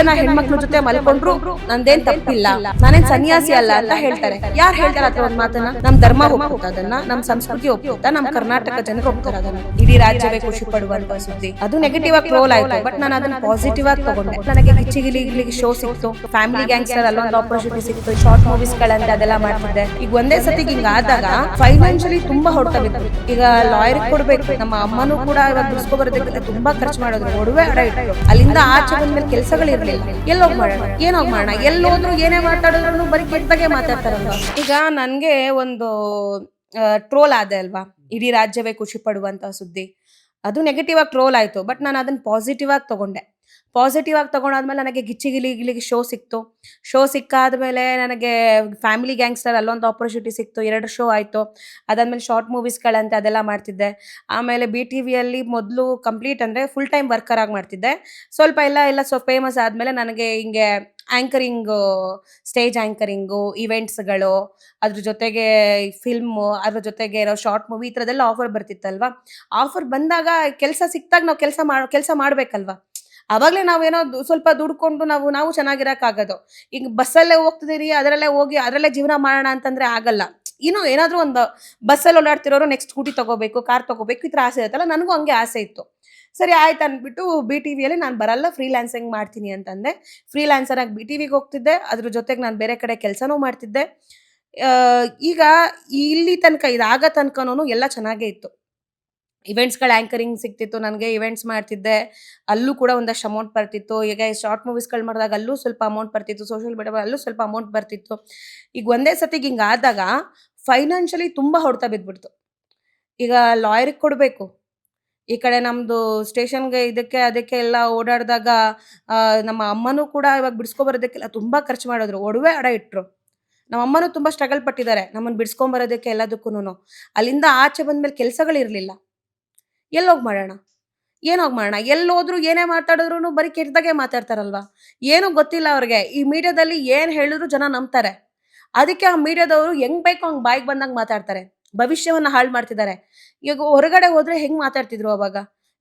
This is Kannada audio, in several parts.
ಜನ ಹೆಣ್ಮಕ್ಳ ಜೊತೆ ಮಲ್ಕೊಂಡ್ರು ನಂದೇನ್ ತಪ್ಪಿಲ್ಲ. ನಾನೇನ್ ಸನ್ಯಾಸಿ ಅಲ್ಲ ಅಂತ ಹೇಳ್ತಾರೆ. ಯಾರು ಹೇಳ್ತಾರೆ ಅಥವಾ ಒಂದ್ ಮಾತನ್ನ? ನಮ್ ಧರ್ಮ ಒಪ್ಪುತ್ತ ಅದನ್ನ, ನಮ್ ಸಂಸ್ಕೃತಿ ಒಪ್ಪುತ್ತ ನಮ್ ಕರ್ನಾಟಕ ಜನರು ಒಪ್ತಾರೆ ಅದನ್ನ. ಇಡೀ ರಾಜ್ಯವೇ ಖುಷಿ ಪಡುವಂತ ಸುದ್ದಿ. ಅದು ನೆಗೆಟಿವ್ ಆಗಿ ಟ್ರೋಲ್ ಆಯ್ತು ಬಟ್ ನಾನು ಅದನ್ನ ಪಾಸಿಟಿವ್ ಆಗಿ ತಗೊಂಡೆ. ನನಗೆ ಗಿಚ್ಚಿಗಿಲಿ ಗಿಲಿಗೆ ಶೋ ಸಿಕ್ತು. ಫ್ಯಾಮಿಲಿ ಗ್ಯಾಂಗ್ಸ್ಟರ್ ಅಲ್ಲೊಂದು ಆಪರ್ಚುನಿಟಿ ಸಿಕ್ತು. ಶಾರ್ಟ್ ಮೂವೀಸ್ ಗಳಂತ ಅದೆಲ್ಲ ಮಾಡ್ತಿದ್ದೆ. ಈಗ ಒಂದೇ ಸತಿ ಹಿಂಗ ಆದಾಗ ಫೈನಾನ್ಷಿಯಲಿ ತುಂಬಾ ಹೊಡ್ತ ಬಿತ್ತು. ಈಗ ಲಾಯರ್ ಕೊಡ್ಬೇಕು. ನಮ್ಮ ಅಮ್ಮನೂ ಕೂಡ ಇವಾಗ ಬಿಡಿಸ್ಕೊ ಬರೋದಕ್ಕೆ ತುಂಬಾ ಖರ್ಚು ಮಾಡೋದು ಒಡವೆ ಅಡ ಇಟ್ಟು ಅಲ್ಲಿಂದ ಆಚೆ ಬಂದ್ಮೇಲೆ ಕೆಲಸಗಳು ಇರ್ಲಿಲ್ಲ ಎಲ್ಲೋಗ್ ಮಾಡೋಣ ಏನೋಗ್ ಮಾಡೋಣ ಎಲ್ಲೋದ್ರು ಏನೇ ಮಾತಾಡಿದ್ರು ಬರೀ ಕೆಟ್ಟದಾಗೆ ಮಾತಾಡ್ತಾರಲ್ವಾ ಈಗ ನನ್ಗೆ ಒಂದು ಟ್ರೋಲ್ ಆದೆ ಅಲ್ವಾ? ಇಡೀ ರಾಜ್ಯವೇ ಖುಷಿ ಪಡುವಂತ ಸುದ್ದಿ. ಅದು ನೆಗೆಟಿವ್ ಆಗಿ ಟ್ರೋಲ್ ಆಯ್ತು ಬಟ್ ನಾನು ಅದನ್ನ ಪಾಸಿಟಿವ್ ಆಗಿ ತಗೊಂಡೆ. ಪಾಸಿಟಿವ್ ಆಗಿ ತಗೊಂಡಾದ್ಮೇಲೆ ನನಗೆ ಗಿಚ್ಚಿಗಿಲಿ ಗಿಲಿಗೆ ಶೋ ಸಿಕ್ತು. ಶೋ ಸಿಕ್ಕಾದ್ಮೇಲೆ ನನಗೆ ಫ್ಯಾಮಿಲಿ ಗ್ಯಾಂಗ್ಸ್ಟರ್ ಅಲ್ಲೊಂದು ಆಪರ್ಚುನಿಟಿ ಸಿಕ್ತು. ಎರಡು ಶೋ ಆಯಿತು. ಅದಾದ್ಮೇಲೆ ಶಾರ್ಟ್ ಮೂವೀಸ್ಗಳಂತೆ ಅದೆಲ್ಲ ಮಾಡ್ತಿದ್ದೆ. ಆಮೇಲೆ ಬಿ ಟಿ ವಿಯಲ್ಲಿ ಮೊದಲು ಕಂಪ್ಲೀಟ್ ಅಂದರೆ ಫುಲ್ ಟೈಮ್ ವರ್ಕರ್ ಆಗಿ ಮಾಡ್ತಿದ್ದೆ. ಸ್ವಲ್ಪ ಎಲ್ಲ ಎಲ್ಲ ಸೊ ಫೇಮಸ್ ಆದಮೇಲೆ ನನಗೆ ಹಿಂಗೆ ಆ್ಯಂಕರಿಂಗು ಸ್ಟೇಜ್ ಆ್ಯಂಕರಿಂಗು ಇವೆಂಟ್ಸ್ಗಳು ಅದ್ರ ಜೊತೆಗೆ ಫಿಲ್ಮು ಅದ್ರ ಜೊತೆಗೆ ಇರೋ ಶಾರ್ಟ್ ಮೂವಿ ಈ ಥರದ್ದೆಲ್ಲ ಆಫರ್ ಬರ್ತಿತ್ತಲ್ವಾ? ಆಫರ್ ಬಂದಾಗ ಕೆಲಸ ಸಿಕ್ತಾಗ ನಾವು ಕೆಲಸ ಮಾಡೋ ಕೆಲಸ ಮಾಡಬೇಕಲ್ವಾ? ಆವಾಗಲೇ ನಾವೇನೋ ಸ್ವಲ್ಪ ದುಡ್ಕೊಂಡು ನಾವು ನಾವು ಚೆನ್ನಾಗಿರೋಕ್ಕಾಗೋದು. ಈಗ ಬಸ್ಸಲ್ಲೇ ಹೋಗ್ತಿದ್ದೀರಿ ಅದರಲ್ಲೇ ಹೋಗಿ, ಅದರಲ್ಲೇ ಜೀವನ ಮಾಡೋಣ ಅಂತಂದ್ರೆ ಆಗಲ್ಲ. ಇನ್ನು ಏನಾದರೂ ಒಂದು ಬಸ್ಸಲ್ಲಿ ಓಡಾಡ್ತಿರೋರು ನೆಕ್ಸ್ಟ್ ಸ್ಕೂಟಿ ತಗೋಬೇಕು ಕಾರ್ ತಗೋಬೇಕು, ಈ ಥರ ಆಸೆ ಇರುತ್ತಲ್ಲ, ನನಗೂ ಹಂಗೆ ಆಸೆ ಇತ್ತು. ಸರಿ, ಆಯ್ತು ಅಂದ್ಬಿಟ್ಟು ಬಿ ಟಿ ವಿಯಲ್ಲಿ ನಾನು ಬರಲ್ಲ ಫ್ರೀಲ್ಯಾನ್ಸಿಂಗ್ ಮಾಡ್ತೀನಿ ಅಂತಂದೆ. ಫ್ರೀಲ್ಯಾನ್ಸರ್ ಆಗಿ ಬಿ ಟಿ ವಿಗೆ ಹೋಗ್ತಿದ್ದೆ. ಅದ್ರ ಜೊತೆಗೆ ನಾನು ಬೇರೆ ಕಡೆ ಕೆಲಸನೂ ಮಾಡ್ತಿದ್ದೆ. ಈಗ ಇಲ್ಲಿ ತನಕ, ಇದಾಗ ತನಕನೂ ಎಲ್ಲ ಚೆನ್ನಾಗೇ ಇತ್ತು. ಇವೆಂಟ್ಸ್ಗಳ ಆ್ಯಂಕರಿಂಗ್ ಸಿಗ್ತಿತ್ತು, ನನಗೆ ಇವೆಂಟ್ಸ್ ಮಾಡ್ತಿದ್ದೆ. ಅಲ್ಲೂ ಕೂಡ ಒಂದಷ್ಟು ಅಮೌಂಟ್ ಬರ್ತಿತ್ತು. ಈಗ ಶಾರ್ಟ್ ಮೂವೀಸ್ಗಳು ಮಾಡಿದಾಗ ಅಲ್ಲೂ ಸ್ವಲ್ಪ ಅಮೌಂಟ್ ಬರ್ತಿತ್ತು. ಸೋಷಿಯಲ್ ಮೀಡಿಯಾ ಅಲ್ಲೂ ಸ್ವಲ್ಪ ಅಮೌಂಟ್ ಬರ್ತಿತ್ತು. ಈಗ ಒಂದೇ ಸತಿಗೆ ಹಿಂಗೆ ಆದಾಗ ಫೈನಾನ್ಷಿಯಲಿ ತುಂಬ ಹೊಡೆತ ಬಿದ್ದುಬಿಡ್ತು ಈಗ ಲಾಯರಿಗೆ ಕೊಡಬೇಕು. ಈ ಕಡೆ ನಮ್ಮದು ಸ್ಟೇಷನ್ಗೆ ಇದಕ್ಕೆ ಅದಕ್ಕೆ ಎಲ್ಲ ಓಡಾಡಿದಾಗ ನಮ್ಮ ಅಮ್ಮನೂ ಕೂಡ ಇವಾಗ ಬಿಡಿಸ್ಕೊ ಬರೋದಕ್ಕೆಲ್ಲ ತುಂಬ ಖರ್ಚು ಮಾಡಿದ್ರು. ಒಡವೆ ಅಡ ಇಟ್ಟರು ನಮ್ಮ ಅಮ್ಮನೂ ತುಂಬ ಸ್ಟ್ರಗಲ್ ಪಟ್ಟಿದ್ದಾರೆ. ನಮ್ಮನ್ನು ಬಿಡಿಸ್ಕೊಂಬರೋದಕ್ಕೆ ಎಲ್ಲದಕ್ಕೂ ಅಲ್ಲಿಂದ ಆಚೆ ಬಂದಮೇಲೆ ಕೆಲಸಗಳು ಇರಲಿಲ್ಲ ಎಲ್ಲೋಗಿ ಮಾಡೋಣ? ಏನೋಗಿ ಮಾಡೋಣ? ಎಲ್ಲೋದ್ರು ಏನೇ ಮಾತಾಡಿದ್ರು ಬರೀ ಕೆಟ್ಟದಾಗೆ ಮಾತಾಡ್ತಾರಲ್ವಾ? ಏನೂ ಗೊತ್ತಿಲ್ಲ ಅವ್ರಿಗೆ. ಈ ಮೀಡಿಯಾದಲ್ಲಿ ಏನು ಹೇಳಿದ್ರು ಜನ ನಂಬ್ತಾರೆ. ಅದಕ್ಕೆ ಆ ಮೀಡಿಯಾದವರು ಹೆಂಗ್ ಬೇಕು ಹಂಗೆ ಬಾಯಿಗೆ ಬಂದಂಗೆ ಮಾತಾಡ್ತಾರೆ. ಭವಿಷ್ಯವನ್ನ ಹಾಳು ಮಾಡ್ತಿದ್ದಾರೆ. ಈಗ ಹೊರಗಡೆ ಹೋದ್ರೆ ಹೆಂಗ್ ಮಾತಾಡ್ತಿದ್ರು ಅವಾಗ?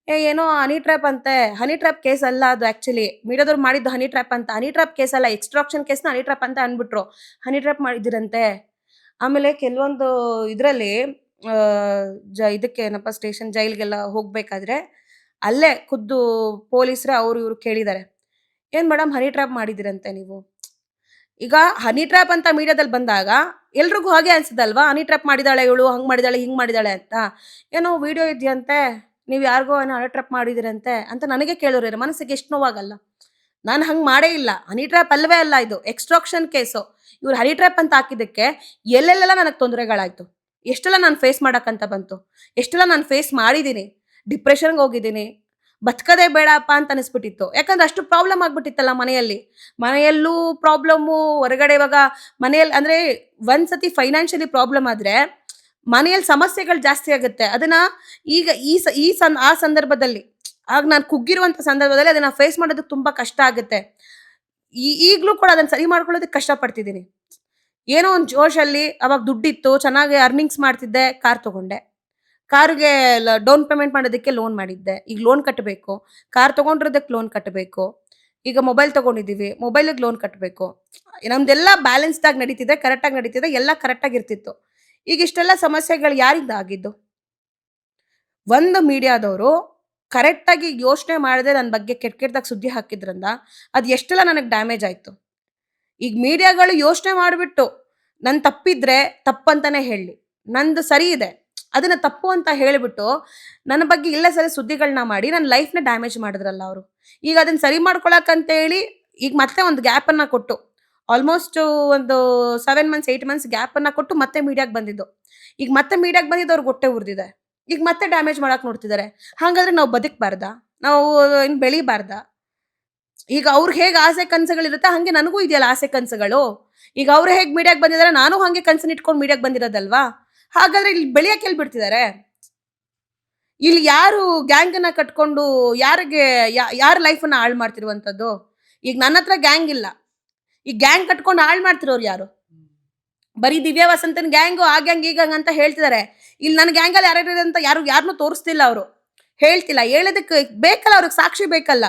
ಏ, ಏನೋ ಹನಿ ಟ್ರ್ಯಾಪ್ ಅಂತೆ. ಹನಿ ಟ್ರ್ಯಾಪ್ ಕೇಸ್ ಅಲ್ಲ ಅದು ಆಕ್ಚುಲಿ. ಮೀಡಿಯಾದವ್ರು ಮಾಡಿದ್ದು ಹನಿ ಟ್ರ್ಯಾಪ್ ಅಂತ. ಹನಿ ಟ್ರ್ಯಾಪ್ ಕೇಸ್ ಅಲ್ಲ. ಎಕ್ಸ್ಟ್ರಾಕ್ಷನ್ ಕೇಸ್ನ ಹನಿ ಟ್ರ್ಯಾಪ್ ಅಂತ ಅಂದ್ಬಿಟ್ರು ಹನಿ ಟ್ರ್ಯಾಪ್ ಮಾಡಿದಿರಂತೆ ಆಮೇಲೆ ಕೆಲವೊಂದು ಇದರಲ್ಲಿ ಜ, ಇದಕ್ಕೆ ಏನಪ್ಪ, ಸ್ಟೇಷನ್ ಜೈಲ್ಗೆಲ್ಲ ಹೋಗಬೇಕಾದ್ರೆ ಅಲ್ಲೇ ಖುದ್ದು ಪೊಲೀಸರೇ ಅವರು ಇವರು ಕೇಳಿದ್ದಾರೆ. ಏನ್ ಮೇಡಮ್, ಹನಿ ಟ್ರ್ಯಾಪ್ ಮಾಡಿದಿರಂತೆ ನೀವು? ಈಗ ಹನಿ ಟ್ರ್ಯಾಪ್ ಅಂತ ಮೀಡಿಯಾದಲ್ಲಿ ಬಂದಾಗ ಎಲ್ರಿಗೂ ಹಾಗೆ ಅನ್ಸುತ್ತಲ್ವಾ ಹನಿ ಟ್ರ್ಯಾಪ್ ಮಾಡಿದಾಳೆ ಇವಳು, ಹಂಗ್ ಮಾಡಿದಾಳೆ ಹಿಂಗ್ ಮಾಡಿದಾಳೆ ಅಂತ. ಏನೋ ವಿಡಿಯೋ ಇದೆಯಂತೆ, ನೀವು ಯಾರಿಗೋ ಏನೋ ಹನಿ ಟ್ರ್ಯಾಪ್ ಮಾಡಿದಿರಂತೆ ಅಂತ ನನಗೆ ಕೇಳೋರು ಮನಸ್ಸಿಗೆ ಎಷ್ಟು ನೋವಾಗಲ್ಲ. ನಾನು ಹಂಗೆ ಮಾಡೇ ಇಲ್ಲ. ಹನಿ ಟ್ರ್ಯಾಪ್ ಅಲ್ವೇ ಅಲ್ಲ ಇದು. Extraction case. ಇವ್ರು ಹನಿ ಟ್ರ್ಯಾಪ್ ಅಂತ ಹಾಕಿದ್ದಕ್ಕೆ ಎಲ್ಲೆಲ್ಲೆಲ್ಲ ನನಗೆ ತೊಂದರೆಗಳಾಯ್ತು. ಎಷ್ಟೆಲ್ಲ ನಾನು ಫೇಸ್ ಮಾಡೋಕ್ಕಂತ ಬಂತು. ಎಷ್ಟೆಲ್ಲ ನಾನು ಫೇಸ್ ಮಾಡಿದ್ದೀನಿ ಡಿಪ್ರೆಷನ್ಗೆ ಹೋಗಿದ್ದೀನಿ. ಬದುಕದೇ ಬೇಡಪ್ಪ ಅಂತ ಅನಿಸ್ಬಿಟ್ಟಿತ್ತು. ಯಾಕಂದ್ರೆ ಅಷ್ಟು ಪ್ರಾಬ್ಲಮ್ ಆಗ್ಬಿಟ್ಟಿತ್ತಲ್ಲ ಮನೆಯಲ್ಲಿ. ಮನೆಯಲ್ಲೂ ಪ್ರಾಬ್ಲಮ್ಮು ಹೊರಗಡೆ ಇವಾಗ ಮನೆಯಲ್ಲಿ ಅಂದರೆ ಒಂದ್ಸತಿ ಫೈನಾನ್ಷಿಯಲಿ ಪ್ರಾಬ್ಲಮ್ ಆದರೆ ಮನೆಯಲ್ಲಿ ಸಮಸ್ಯೆಗಳು ಜಾಸ್ತಿ ಆಗುತ್ತೆ. ಅದನ್ನ ಈಗ ಈ ಸ, ಈ ಸನ್, ಆ ಸಂದರ್ಭದಲ್ಲಿ, ಆಗ ನಾನು ಕುಗ್ಗಿರುವಂಥ ಸಂದರ್ಭದಲ್ಲಿ ಅದನ್ನ ಫೇಸ್ ಮಾಡೋದಕ್ಕೆ ತುಂಬ ಕಷ್ಟ ಆಗುತ್ತೆ. ಈ, ಈಗಲೂ ಕೂಡ ಅದನ್ನು ಸರಿ ಮಾಡ್ಕೊಳ್ಳೋದಕ್ಕೆ ಕಷ್ಟಪಡ್ತಿದ್ದೀನಿ ಏನೋ ಒಂದು ಜೋಶಲ್ಲಿ ಅವಾಗ ದುಡ್ಡಿತ್ತು, ಚೆನ್ನಾಗಿ ಅರ್ನಿಂಗ್ಸ್ ಮಾಡ್ತಿದ್ದೆ, ಕಾರ್ ತಗೊಂಡೆ. ಕಾರ್ಗೆ ಡೌನ್ ಪೇಮೆಂಟ್ ಮಾಡೋದಕ್ಕೆ ಲೋನ್ ಮಾಡಿದ್ದೆ. ಈಗ ಲೋನ್ ಕಟ್ಟಬೇಕು ಕಾರ್ ತಗೊಂಡಿರೋದಕ್ಕೆ ಲೋನ್ ಕಟ್ಟಬೇಕು ಈಗ ಮೊಬೈಲ್ ತಗೊಂಡಿದ್ದೀವಿ ಮೊಬೈಲಿಗೆ ಲೋನ್ ಕಟ್ಟಬೇಕು ನಮ್ದೆಲ್ಲ ಬ್ಯಾಲೆನ್ಸ್ಡಾಗಿ ನಡೀತಿದೆ ಕರೆಕ್ಟಾಗಿ ನಡೀತಿದೆ, ಎಲ್ಲ ಕರೆಕ್ಟಾಗಿ ಇರ್ತಿತ್ತು. ಈಗ ಇಷ್ಟೆಲ್ಲ ಸಮಸ್ಯೆಗಳು ಯಾರಿಂದ ಆಗಿದ್ದು? ಒಂದು ಮೀಡಿಯಾದವರು ಕರೆಕ್ಟಾಗಿ ಯೋಚನೆ ಮಾಡದೆ ನನ್ನ ಬಗ್ಗೆ ಕೆಟ್ಟ ಕೆಟ್ಟದಾಗ ಸುದ್ದಿ ಹಾಕಿದ್ರಿಂದ ಅದು ಎಷ್ಟೆಲ್ಲ ನನಗೆ ಡ್ಯಾಮೇಜ್ ಆಯಿತು? ಈಗ ಮೀಡಿಯಾಗಳು ಯೋಚನೆ ಮಾಡಿಬಿಟ್ಟು ನನ್ನ ತಪ್ಪಿದ್ರೆ ತಪ್ಪಂತಾನೆ ಹೇಳಿ. ನಂದು ಸರಿ ಇದೆ. ಅದನ್ನ ತಪ್ಪು ಅಂತ ಹೇಳಿಬಿಟ್ಟು ನನ್ನ ಬಗ್ಗೆ ಇಲ್ಲ ಸರಿ ಸುದ್ದಿಗಳನ್ನ ಮಾಡಿ ನನ್ನ ಲೈಫ್ನ ಡ್ಯಾಮೇಜ್ ಮಾಡಿದ್ರಲ್ಲ ಅವರು. ಈಗ ಅದನ್ನ ಸರಿ ಮಾಡ್ಕೊಳಕಂತೇಳಿ ಈಗ ಮತ್ತೆ ಒಂದು ಗ್ಯಾಪನ್ನು ಕೊಟ್ಟು ಆಲ್ಮೋಸ್ಟ್ ಒಂದು ಸೆವೆನ್ ಮಂತ್ಸ್ ಏಯ್ಟ್ ಮಂತ್ಸ್ ಗ್ಯಾಪನ್ನು ಕೊಟ್ಟು ಮತ್ತೆ ಮೀಡಿಯಾಗೆ ಬಂದಿದ್ದು. ಈಗ ಮತ್ತೆ ಮೀಡಿಯಾಗೆ ಬಂದಿದ್ದು ಅವ್ರಿಗೆ ಹೊಟ್ಟೆ ಉರಿದಿದೆ. ಈಗ ಮತ್ತೆ ಡ್ಯಾಮೇಜ್ ಮಾಡಕ್ಕೆ ನೋಡ್ತಿದ್ದಾರೆ ಹಾಗಾದ್ರೆ ನಾವು ಬದುಕಬಾರ್ದಾ? ನಾವು ಇನ್ನು ಬೆಳಿಬಾರ್ದಾ? ಈಗ ಅವ್ರಿಗೆ ಹೇಗೆ ಆಸೆ ಕನಸುಗಳಿರುತ್ತೆ, ಹಾಗೆ ನನಗೂ ಇದೆಯಲ್ಲ ಆಸೆ ಕನಸುಗಳು. ಈಗ ಅವ್ರು ಹೇಗೆ ಮೀಡಿಯಾಗೆ ಬಂದಿದ್ದಾರೆ ನಾನು ಹಾಗೆ ಕನಸನ್ನ ಇಟ್ಕೊಂಡು ಮೀಡಿಯಾಗೆ ಬಂದಿರೋದಲ್ವಾ? ಹಾಗಾದ್ರೆ ಇಲ್ಲಿ ಬೆಳೆಯಕ್ಕೆ ಎಲ್ಲಿ ಬಿಡ್ತಿದ್ದಾರೆ ಇಲ್ಲಿ ಯಾರು ಗ್ಯಾಂಗನ್ನ ಕಟ್ಕೊಂಡು ಯಾರಿಗೆ ಯಾರ ಲೈಫನ್ನ ಹಾಳು ಮಾಡ್ತಿರುವಂಥದ್ದು ಈಗ ನನ್ನ ಹತ್ರ ಗ್ಯಾಂಗ್ ಇಲ್ಲ. ಈ ಗ್ಯಾಂಗ್ ಕಟ್ಕೊಂಡು ಹಾಳು ಮಾಡ್ತಿರೋರು ಯಾರು? ಬರೀ ದಿವ್ಯ ವಸಂತನ ಗ್ಯಾಂಗು ಆ ಗ್ಯಾಂಗ್ ಈಗ ಅಂತ ಹೇಳ್ತಿದ್ದಾರೆ ಇಲ್ಲಿ ನನ್ನ ಗ್ಯಾಂಗಲ್ಲಿ ಯಾರ್ಯಾರು ಅಂತ ಯಾರು ಯಾರನ್ನೂ ತೋರಿಸ್ತಿಲ್ಲ ಅವರು. ಹೇಳ್ತಿಲ್ಲ. ಹೇಳೋದಕ್ಕೆ ಬೇಕಲ್ಲ, ಅವ್ರಿಗೆ ಸಾಕ್ಷಿ ಬೇಕಲ್ಲ.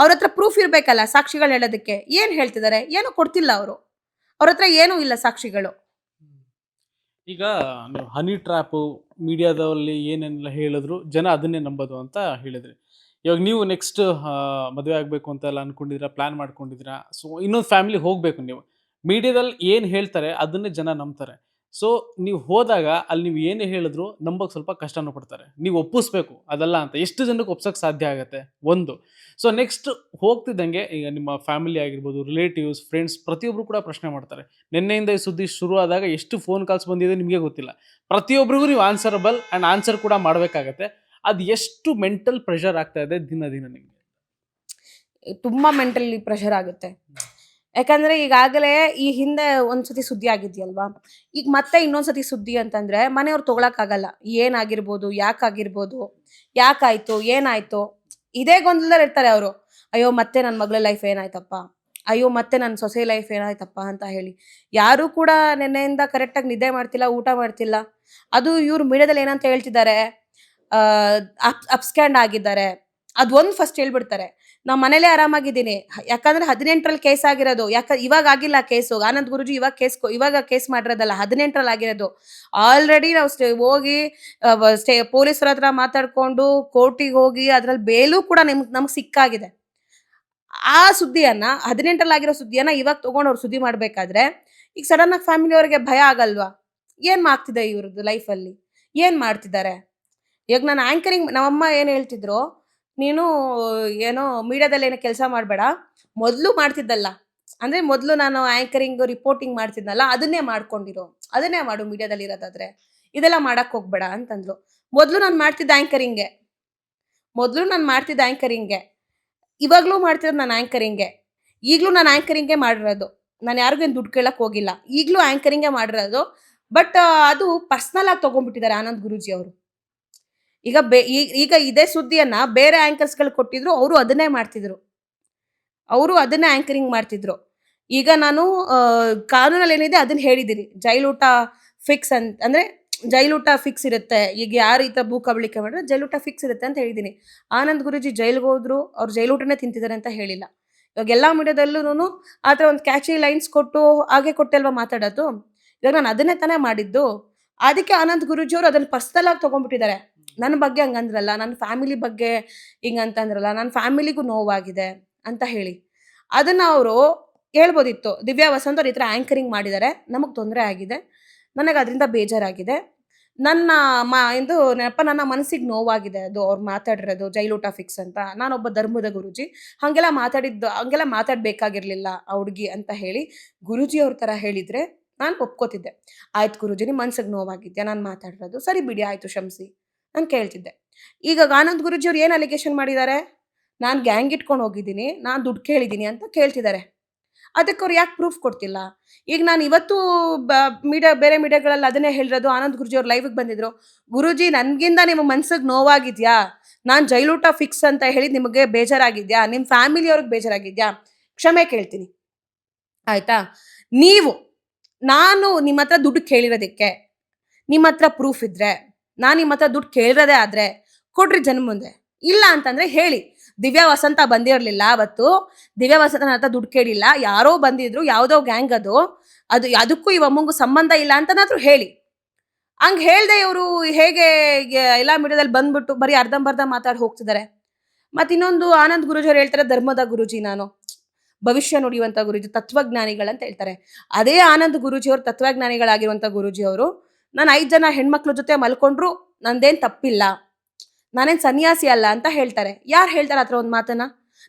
ಅವ್ರ ಹತ್ರ ಪ್ರೂಫ್ ಇರಬೇಕಲ್ಲ ಸಾಕ್ಷಿಗಳು ಹೇಳೋದಕ್ಕೆ? ಏನು ಹೇಳ್ತಿದ್ದಾರೆ ಏನು ಕೊಡ್ತಿಲ್ಲ ಅವರು. ಅವ್ರ ಹತ್ರ ಏನೂ ಇಲ್ಲ ಸಾಕ್ಷಿಗಳು. ಈಗ ನೀವು ಹನಿ ಟ್ರ್ಯಾಪು ಮೀಡಿಯಾದಲ್ಲಿ ಏನೆಲ್ಲ ಹೇಳಿದ್ರು ಜನ ಅದನ್ನೇ ನಂಬೋದು ಅಂತ ಹೇಳಿದ್ರಿ. ಇವಾಗ ನೀವು ನೆಕ್ಸ್ಟ್ ಮದುವೆ ಆಗಬೇಕು ಅಂತ ಎಲ್ಲ ಅನ್ಕೊಂಡಿದ್ದೀರಾ ಪ್ಲ್ಯಾನ್ ಮಾಡ್ಕೊಂಡಿದ್ದೀರಾ ಸೊ ಇನ್ನೊಂದು ಫ್ಯಾಮಿಲಿ ಹೋಗಬೇಕು ನೀವು. ಮೀಡಿಯಾದಲ್ಲಿ ಏನು ಹೇಳ್ತಾರೆ ಅದನ್ನೇ ಜನ ನಂಬ್ತಾರೆ. ಸೊ ನೀವು ಹೋದಾಗ ಅಲ್ಲಿ ನೀವು ಏನು ಹೇಳಿದ್ರು ನಂಬಕ್ಕೆ ಸ್ವಲ್ಪ ಕಷ್ಟನೂ ಪಡ್ತಾರೆ. ನೀವು ಒಪ್ಪಿಸ್ಬೇಕು ಅದಲ್ಲ ಅಂತ. ಎಷ್ಟು ಜನಕ್ಕೆ ಒಪ್ಸೋಕೆ ಸಾಧ್ಯ ಆಗುತ್ತೆ? ಒಂದು. ಸೊ ನೆಕ್ಸ್ಟ್ ಹೋಗ್ತಿದ್ದಂಗೆ ಈಗ ನಿಮ್ಮ ಫ್ಯಾಮಿಲಿ ಆಗಿರ್ಬೋದು ರಿಲೇಟಿವ್ಸ್ ಫ್ರೆಂಡ್ಸ್ ಪ್ರತಿಯೊಬ್ಬರು ಕೂಡ ಪ್ರಶ್ನೆ ಮಾಡ್ತಾರೆ. ನಿನ್ನೆಯಿಂದ ಈ ಸುದ್ದಿ ಶುರು ಆದಾಗ ಎಷ್ಟು ಫೋನ್ ಕಾಲ್ಸ್ ಬಂದಿದೆ ನಿಮಗೆ ಗೊತ್ತಿಲ್ಲ. ಪ್ರತಿಯೊಬ್ಬರಿಗೂ ನೀವು ಆನ್ಸರಬಲ್ ಆ್ಯಂಡ್ ಆನ್ಸರ್ ಕೂಡ ಮಾಡಬೇಕಾಗತ್ತೆ. ಅದು ಎಷ್ಟು ಮೆಂಟಲ್ ಪ್ರೆಷರ್ ಆಗ್ತಾ ಇದೆ ದಿನ ದಿನ ನಿಮಗೆ? ತುಂಬ ಮೆಂಟಲಿ ಪ್ರೆಷರ್ ಆಗುತ್ತೆ. ಯಾಕಂದ್ರೆ ಈಗಾಗಲೇ ಈ ಹಿಂದೆ ಒಂದ್ಸತಿ ಸುದ್ದಿ ಆಗಿದ್ಯಲ್ವಾ? ಈಗ ಮತ್ತೆ ಇನ್ನೊಂದ್ಸತಿ ಸುದ್ದಿ ಅಂತಂದ್ರೆ ಮನೆಯವ್ರು ತಗೊಳಕ್ಕಾಗಲ್ಲ. ಏನಾಗಿರ್ಬೋದು, ಯಾಕಾಗಿರ್ಬೋದು, ಯಾಕಾಯ್ತು, ಏನಾಯ್ತು? ಇದೇ ಗೊಂದಲದಲ್ಲಿ ಇರ್ತಾರೆ ಅವರು. ಅಯ್ಯೋ, ಮತ್ತೆ ನನ್ನ ಮಗಳ ಲೈಫ್ ಏನಾಯ್ತಪ್ಪ? ಅಯ್ಯೋ, ಮತ್ತೆ ನನ್ನ ಸೊಸೆ ಲೈಫ್ ಏನಾಯ್ತಪ್ಪ ಅಂತ ಹೇಳಿ. ಯಾರು ಕೂಡ ನಿನ್ನೆಯಿಂದ ಕರೆಕ್ಟಾಗಿ ನಿದ್ದೆ ಮಾಡ್ತಿಲ್ಲ, ಊಟ ಮಾಡ್ತಿಲ್ಲ. ಅದು ಇವ್ರು ಮೀಡಿಯಾದಲ್ಲಿ ಏನಂತ ಹೇಳ್ತಿದ್ದಾರೆ? ಅಪ್ಸ್ಕ್ಯಾಂಡ್ ಆಗಿದ್ದಾರೆ. ಅದು ಒಂದು ಫಸ್ಟ್ ಹೇಳ್ಬಿಡ್ತಾರೆ. ನಾವು ಮನೇಲೆ ಆರಾಮಾಗಿದ್ದೀನಿ. ಯಾಕಂದ್ರೆ ಹದಿನೆಂಟರಲ್ಲಿ ಕೇಸ್ ಆಗಿರೋದು. ಯಾಕ, ಇವಾಗ ಆಗಿಲ್ಲ ಕೇಸು ಆನಂದ್ ಗುರುಜಿ ಇವಾಗ ಕೇಸ್ ಇವಾಗ ಕೇಸ್ ಮಾಡಿರೋದಲ್ಲ ಹದಿನೆಂಟರಲ್ಲಿ ಆಗಿರೋದು. ಆಲ್ರೆಡಿ ನಾವು ಸ್ಟೇ ಹೋಗಿ ಸ್ಟೇ ಪೊಲೀಸರ ಹತ್ರ ಮಾತಾಡ್ಕೊಂಡು, ಕೋರ್ಟಿಗೆ ಹೋಗಿ, ಅದ್ರಲ್ಲಿ ಬೇಲು ಕೂಡ ನಿಮ್ಗೆ ನಮ್ಗೆ ಸಿಕ್ಕಾಗಿದೆ. ಆ ಸುದ್ದಿಯನ್ನ ಹದಿನೆಂಟರಲ್ಲಿ ಆಗಿರೋ ಸುದ್ದಿಯನ್ನ ಇವಾಗ ತಗೊಂಡು ಅವ್ರು ಸುದ್ದಿ ಮಾಡ್ಬೇಕಾದ್ರೆ, ಈಗ ಸಡನ್ ಆಗಿ ಫ್ಯಾಮಿಲಿ ಅವರಿಗೆ ಭಯ ಆಗಲ್ವಾ? ಏನ್ ಮಾಡ್ತಿದೆ ಇವ್ರದ್ದು ಲೈಫಲ್ಲಿ ಏನ್ ಮಾಡ್ತಿದ್ದಾರೆ? ಇವಾಗ ನಾನು ಆಂಕರಿಂಗ್ ನಮ್ಮಮ್ಮ ಏನ್ ಹೇಳ್ತಿದ್ರು? ನೀನು, ಏನೋ ಮೀಡಿಯಾದಲ್ಲಿ ಏನೋ ಕೆಲಸ ಮಾಡಬೇಡ. ಮೊದಲು ಮಾಡ್ತಿದ್ದಲ್ಲ. ಅಂದರೆ ಮೊದಲು ನಾನು ಆ್ಯಂಕರಿಂಗ್ ರಿಪೋರ್ಟಿಂಗ್ ಮಾಡ್ತಿದ್ನಲ್ಲ, ಅದನ್ನೇ ಮಾಡ್ಕೊಂಡಿರೋ. ಅದನ್ನೇ ಮಾಡು ಮೀಡಿಯಾದಲ್ಲಿ ಇರೋದಾದ್ರೆ. ಇದೆಲ್ಲ ಮಾಡಕ್ಕೆ ಹೋಗ್ಬೇಡ ಅಂತಂದ್ರು ಮೊದಲು ನಾನು ಮಾಡ್ತಿದ್ದ ಆ್ಯಂಕರಿಂಗೆ ಮೊದಲು ನಾನು ಮಾಡ್ತಿದ್ದ ಆ್ಯಂಕರಿಂಗೆ ಇವಾಗಲೂ ಮಾಡ್ತಿರೋದು ನಾನು ಆ್ಯಂಕರಿಂಗೆ ಈಗಲೂ ನಾನು ಆ್ಯಂಕರಿಂಗೆ ಮಾಡಿರೋದು. ನಾನು ಯಾರಿಗೂ ಏನು ದುಡ್ಡು ಕೇಳಕ್ಕೆ ಹೋಗಿಲ್ಲ. ಈಗಲೂ ಆ್ಯಂಕರಿಂಗೆ ಮಾಡಿರೋದು. ಬಟ್ ಅದು ಪರ್ಸ್ನಲ್ ಆಗಿ ತೊಗೊಂಡ್ಬಿಟ್ಟಿದ್ದಾರೆ ಆನಂದ್ ಗುರೂಜಿ ಅವರು. ಈಗ ಬೇ ಈಗ ಇದೇ ಸುದ್ದಿಯನ್ನ ಬೇರೆ ಆ್ಯಂಕರ್ಸ್ಗಳು ಕೊಟ್ಟಿದ್ರು, ಅವರು ಅದನ್ನೇ ಮಾಡ್ತಿದ್ರು. ಅವರು ಅದನ್ನೇ ಆಂಕರಿಂಗ್ ಮಾಡ್ತಿದ್ರು. ಈಗ ನಾನು ಕಾನೂನಲ್ಲಿ ಏನಿದೆ ಅದನ್ನ ಹೇಳಿದಿರಿ. ಜೈಲೂಟ ಫಿಕ್ಸ್ ಅಂತ ಅಂದ್ರೆ ಜೈಲೂಟ ಫಿಕ್ಸ್ ಇರುತ್ತೆ. ಈಗ ಯಾರು ಈ ಥರ ಭೂ ಕಬಳಿಕೆ ಮಾಡಿದ್ರೆ ಜೈಲೂಟ ಫಿಕ್ಸ್ ಇರುತ್ತೆ ಅಂತ ಹೇಳಿದ್ದೀನಿ ಆನಂದ್ ಗುರುಜಿ ಜೈಲ್ಗೆ ಹೋದ್ರು, ಅವ್ರು ಜೈಲೂಟನೇ ತಿಂತಿದ್ದಾರೆ ಅಂತ ಹೇಳಿಲ್ಲ. ಇವಾಗ ಎಲ್ಲ ಮೀಡಿಯಾದಲ್ಲೂ ಆ ಥರ ಒಂದು ಕ್ಯಾಚಿ ಲೈನ್ಸ್ ಕೊಟ್ಟು ಹಾಗೆ ಕೊಟ್ಟಲ್ವಾ ಮಾತಾಡೋದು? ಇವಾಗ ನಾನು ಅದನ್ನೇ ತಾನೇ ಮಾಡಿದ್ದು. ಅದಕ್ಕೆ ಆನಂದ್ ಗುರುಜಿ ಅವರು ಅದನ್ನ ಪರ್ಸನಲ್ ಆಗಿ ತಗೊಂಡ್ಬಿಟ್ಟಿದ್ದಾರೆ. ನನ್ನ ಬಗ್ಗೆ ಹಂಗಂದ್ರಲ್ಲ, ನನ್ನ ಫ್ಯಾಮಿಲಿ ಬಗ್ಗೆ ಹಿಂಗಂತಂದ್ರಲ್ಲ, ನನ್ನ ಫ್ಯಾಮಿಲಿಗೂ ನೋವಾಗಿದೆ ಅಂತ ಹೇಳಿ. ಅದನ್ನು ಅವರು ಹೇಳ್ಬೋದಿತ್ತು. ದಿವ್ಯಾ ವಸಂತ ಈ ಥರ ಆ್ಯಂಕರಿಂಗ್ ಮಾಡಿದ್ದಾರೆ ನಮಗೆ ತೊಂದರೆ ಆಗಿದೆ, ನನಗೆ ಅದರಿಂದ ಬೇಜಾರಾಗಿದೆ. ನನ್ನ ಮ, ಇದು ನೆನಪ ನನ್ನ ಮನಸ್ಸಿಗೆ ನೋವಾಗಿದೆ ಅದು ಅವ್ರು ಮಾತಾಡಿರೋದು ಜೈಲೂಟ ಫಿಕ್ಸ್ ಅಂತ. ನಾನೊಬ್ಬ ಧರ್ಮದ ಗುರುಜಿ, ಹಾಗೆಲ್ಲ ಮಾತಾಡಿದ್ದು, ಹಂಗೆಲ್ಲ ಮಾತಾಡಬೇಕಾಗಿರಲಿಲ್ಲ ಆ ಹುಡುಗಿ ಅಂತ ಹೇಳಿ ಗುರುಜಿ ಅವ್ರ ಥರ ಹೇಳಿದರೆ ನಾನು ಒಪ್ಕೋತಿದ್ದೆ. ಆಯ್ತು ಗುರುಜಿ ನಿಮ್ಮ ಮನ್ಸಿಗೆ ನೋವಾಗಿದ್ಯಾ? ನಾನು ಮಾತಾಡಿರೋದು. ಸರಿ ಬಿಡಿ, ಆಯಿತು ಕ್ಷಮಿಸಿ ನಾನು ಕೇಳ್ತಿದ್ದೆ. ಈಗ ಆನಂದ್ ಗುರುಜಿ ಅವ್ರು ಏನು ಅಲಿಗೇಷನ್ ಮಾಡಿದ್ದಾರೆ? ನಾನು ಗ್ಯಾಂಗ್ ಇಟ್ಕೊಂಡು ಹೋಗಿದ್ದೀನಿ, ನಾನು ದುಡ್ಡು ಕೇಳಿದ್ದೀನಿ ಅಂತ ಕೇಳ್ತಿದ್ದಾರೆ. ಅದಕ್ಕೆ ಅವ್ರು ಯಾಕೆ ಪ್ರೂಫ್ ಕೊಡ್ತಿಲ್ಲ? ಈಗ ನಾನು ಇವತ್ತು ಬ, ಮೀಡಿಯಾ, ಬೇರೆ ಮೀಡಿಯಾಗಳಲ್ಲಿ ಅದನ್ನೇ ಹೇಳಿರೋದು, ಆನಂದ್ ಗುರುಜಿ ಅವ್ರು ಲೈವಿಗೆ ಬಂದಿದ್ರು. ಗುರುಜಿ ನನಗಿಂದ ನಿಮ್ಮ ಮನ್ಸಿಗೆ ನೋವಾಗಿದ್ಯಾ? ನಾನು ಜೈಲೂಟ ಫಿಕ್ಸ್ ಅಂತ ಹೇಳಿ ನಿಮಗೆ ಬೇಜಾರಾಗಿದ್ಯಾ? ನಿಮ್ಮ ಫ್ಯಾಮಿಲಿಯವ್ರಿಗೆ ಬೇಜಾರಾಗಿದ್ಯಾ? ಕ್ಷಮೆ ಕೇಳ್ತೀನಿ. ಆಯಿತಾ? ನೀವು, ನಾನು ನಿಮ್ಮ ಹತ್ರ ದುಡ್ಡು ಕೇಳಿರೋದಕ್ಕೆ ನಿಮ್ಮ ಹತ್ರ ಪ್ರೂಫ್ ಇದ್ರೆ ನಾನು ನಿಮ್ಮ ಹತ್ರ ದುಡ್ಡು ಕೇಳಿರೋದೇ ಆದ್ರೆ ಕೊಡ್ರಿ ಜನ ಮುಂದೆ. ಇಲ್ಲ ಅಂತಂದ್ರೆ ಹೇಳಿ. ದಿವ್ಯಾ ವಸಂತ ಬಂದಿರಲಿಲ್ಲ ಅವತ್ತು. ದಿವ್ಯಾ ವಸಂತ ನನ್ನ ಹತ್ರ ದುಡ್ಡು ಕೇಳಿಲ್ಲ. ಯಾರೋ ಬಂದಿದ್ರು, ಯಾವುದೋ ಗ್ಯಾಂಗ್ ಅದು. ಅದು ಅದಕ್ಕೂ ಈ ಅಮ್ಮಂಗೂ ಸಂಬಂಧ ಇಲ್ಲ ಅಂತನಾದ್ರೂ ಹೇಳಿ. ಹಂಗ್ ಹೇಳ್ದೆ ಇವರು ಹೇಗೆ ಎಲ್ಲ ಮೀಡಿಯಾದಲ್ಲಿ ಬಂದ್ಬಿಟ್ಟು ಬರೀ ಅರ್ಧಂಬರ್ಧ ಮಾತಾಡಿ ಹೋಗ್ತಿದ್ದಾರೆ ಮತ್ತೆ ಇನ್ನೊಂದು ಆನಂದ್ ಗುರುಜಿ ಅವ್ರು ಹೇಳ್ತಾರೆ, ಧರ್ಮದ ಗುರುಜಿ ನಾನು. ಭವಿಷ್ಯ ನುಡಿಯುವಂತ ಗುರುಜಿ, ತತ್ವಜ್ಞಾನಿಗಳಂತ ಹೇಳ್ತಾರೆ. ಅದೇ ಆನಂದ್ ಗುರುಜಿ ಅವರು ತತ್ವಜ್ಞಾನಿಗಳಾಗಿರುವಂತ ಗುರುಜಿ ಅವರು. ನಾನು ಐದು ಜನ ಹೆಣ್ಮಕ್ಳ ಜೊತೆ ಮಲ್ಕೊಂಡ್ರು ನಂದೇನ್ ತಪ್ಪಿಲ್ಲ. ನಾನೇನ್ ಸನ್ಯಾಸಿ ಅಲ್ಲ ಅಂತ ಹೇಳ್ತಾರೆ. ಯಾರು ಹೇಳ್ತಾರೆ ಹತ್ರ ಒಂದು ಮಾತನ್ನ?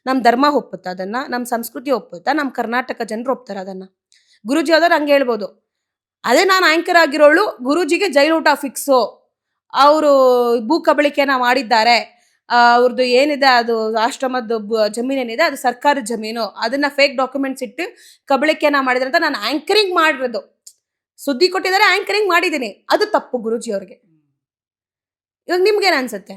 ನಮ್ಮ ಧರ್ಮ ಒಪ್ಪುತ್ತಾ ಅದನ್ನ? ನಮ್ಮ ಸಂಸ್ಕೃತಿ ಒಪ್ಪುತ್ತಾ? ನಮ್ಮ ಕರ್ನಾಟಕ ಜನರು ಒಪ್ತಾರೆ ಅದನ್ನ? ಗುರುಜಿ ಆದವ್ರು ಹಂಗೆ ಹೇಳ್ಬೋದು. ಅದೇ ನಾನು ಆಂಕರ್ ಆಗಿರೋಳು, ಗುರೂಜಿಗೆ ಜೈಲೂಟ ಫಿಕ್ಸು ಅವರು ಭೂ ಕಬಳಿಕೆನ ಮಾಡಿದ್ದಾರೆ. ಅವ್ರದ್ದು ಏನಿದೆ ಅದು ಆಶ್ರಮದ ಜಮೀನು ಏನಿದೆ ಅದು ಸರ್ಕಾರದ ಜಮೀನು. ಅದನ್ನ ಫೇಕ್ ಡಾಕ್ಯುಮೆಂಟ್ಸ್ ಇಟ್ಟು ಕಬಳಿಕೆನ ಮಾಡಿದ್ರೆ ಅಂತ ನಾನು ಆಂಕರಿಂಗ್ ಮಾಡಿರೋದು. ಸುದ್ದಿ ಕೊಟ್ಟಿದ್ದಾರೆ ಆಂಕರಿಂಗ್ ಮಾಡಿದ್ದೀನಿ. ಅದು ತಪ್ಪು ಗುರುಜಿ ಅವ್ರಿಗೆ. ಇವಾಗ ನಿಮ್ಗೇನು ಅನ್ಸುತ್ತೆ?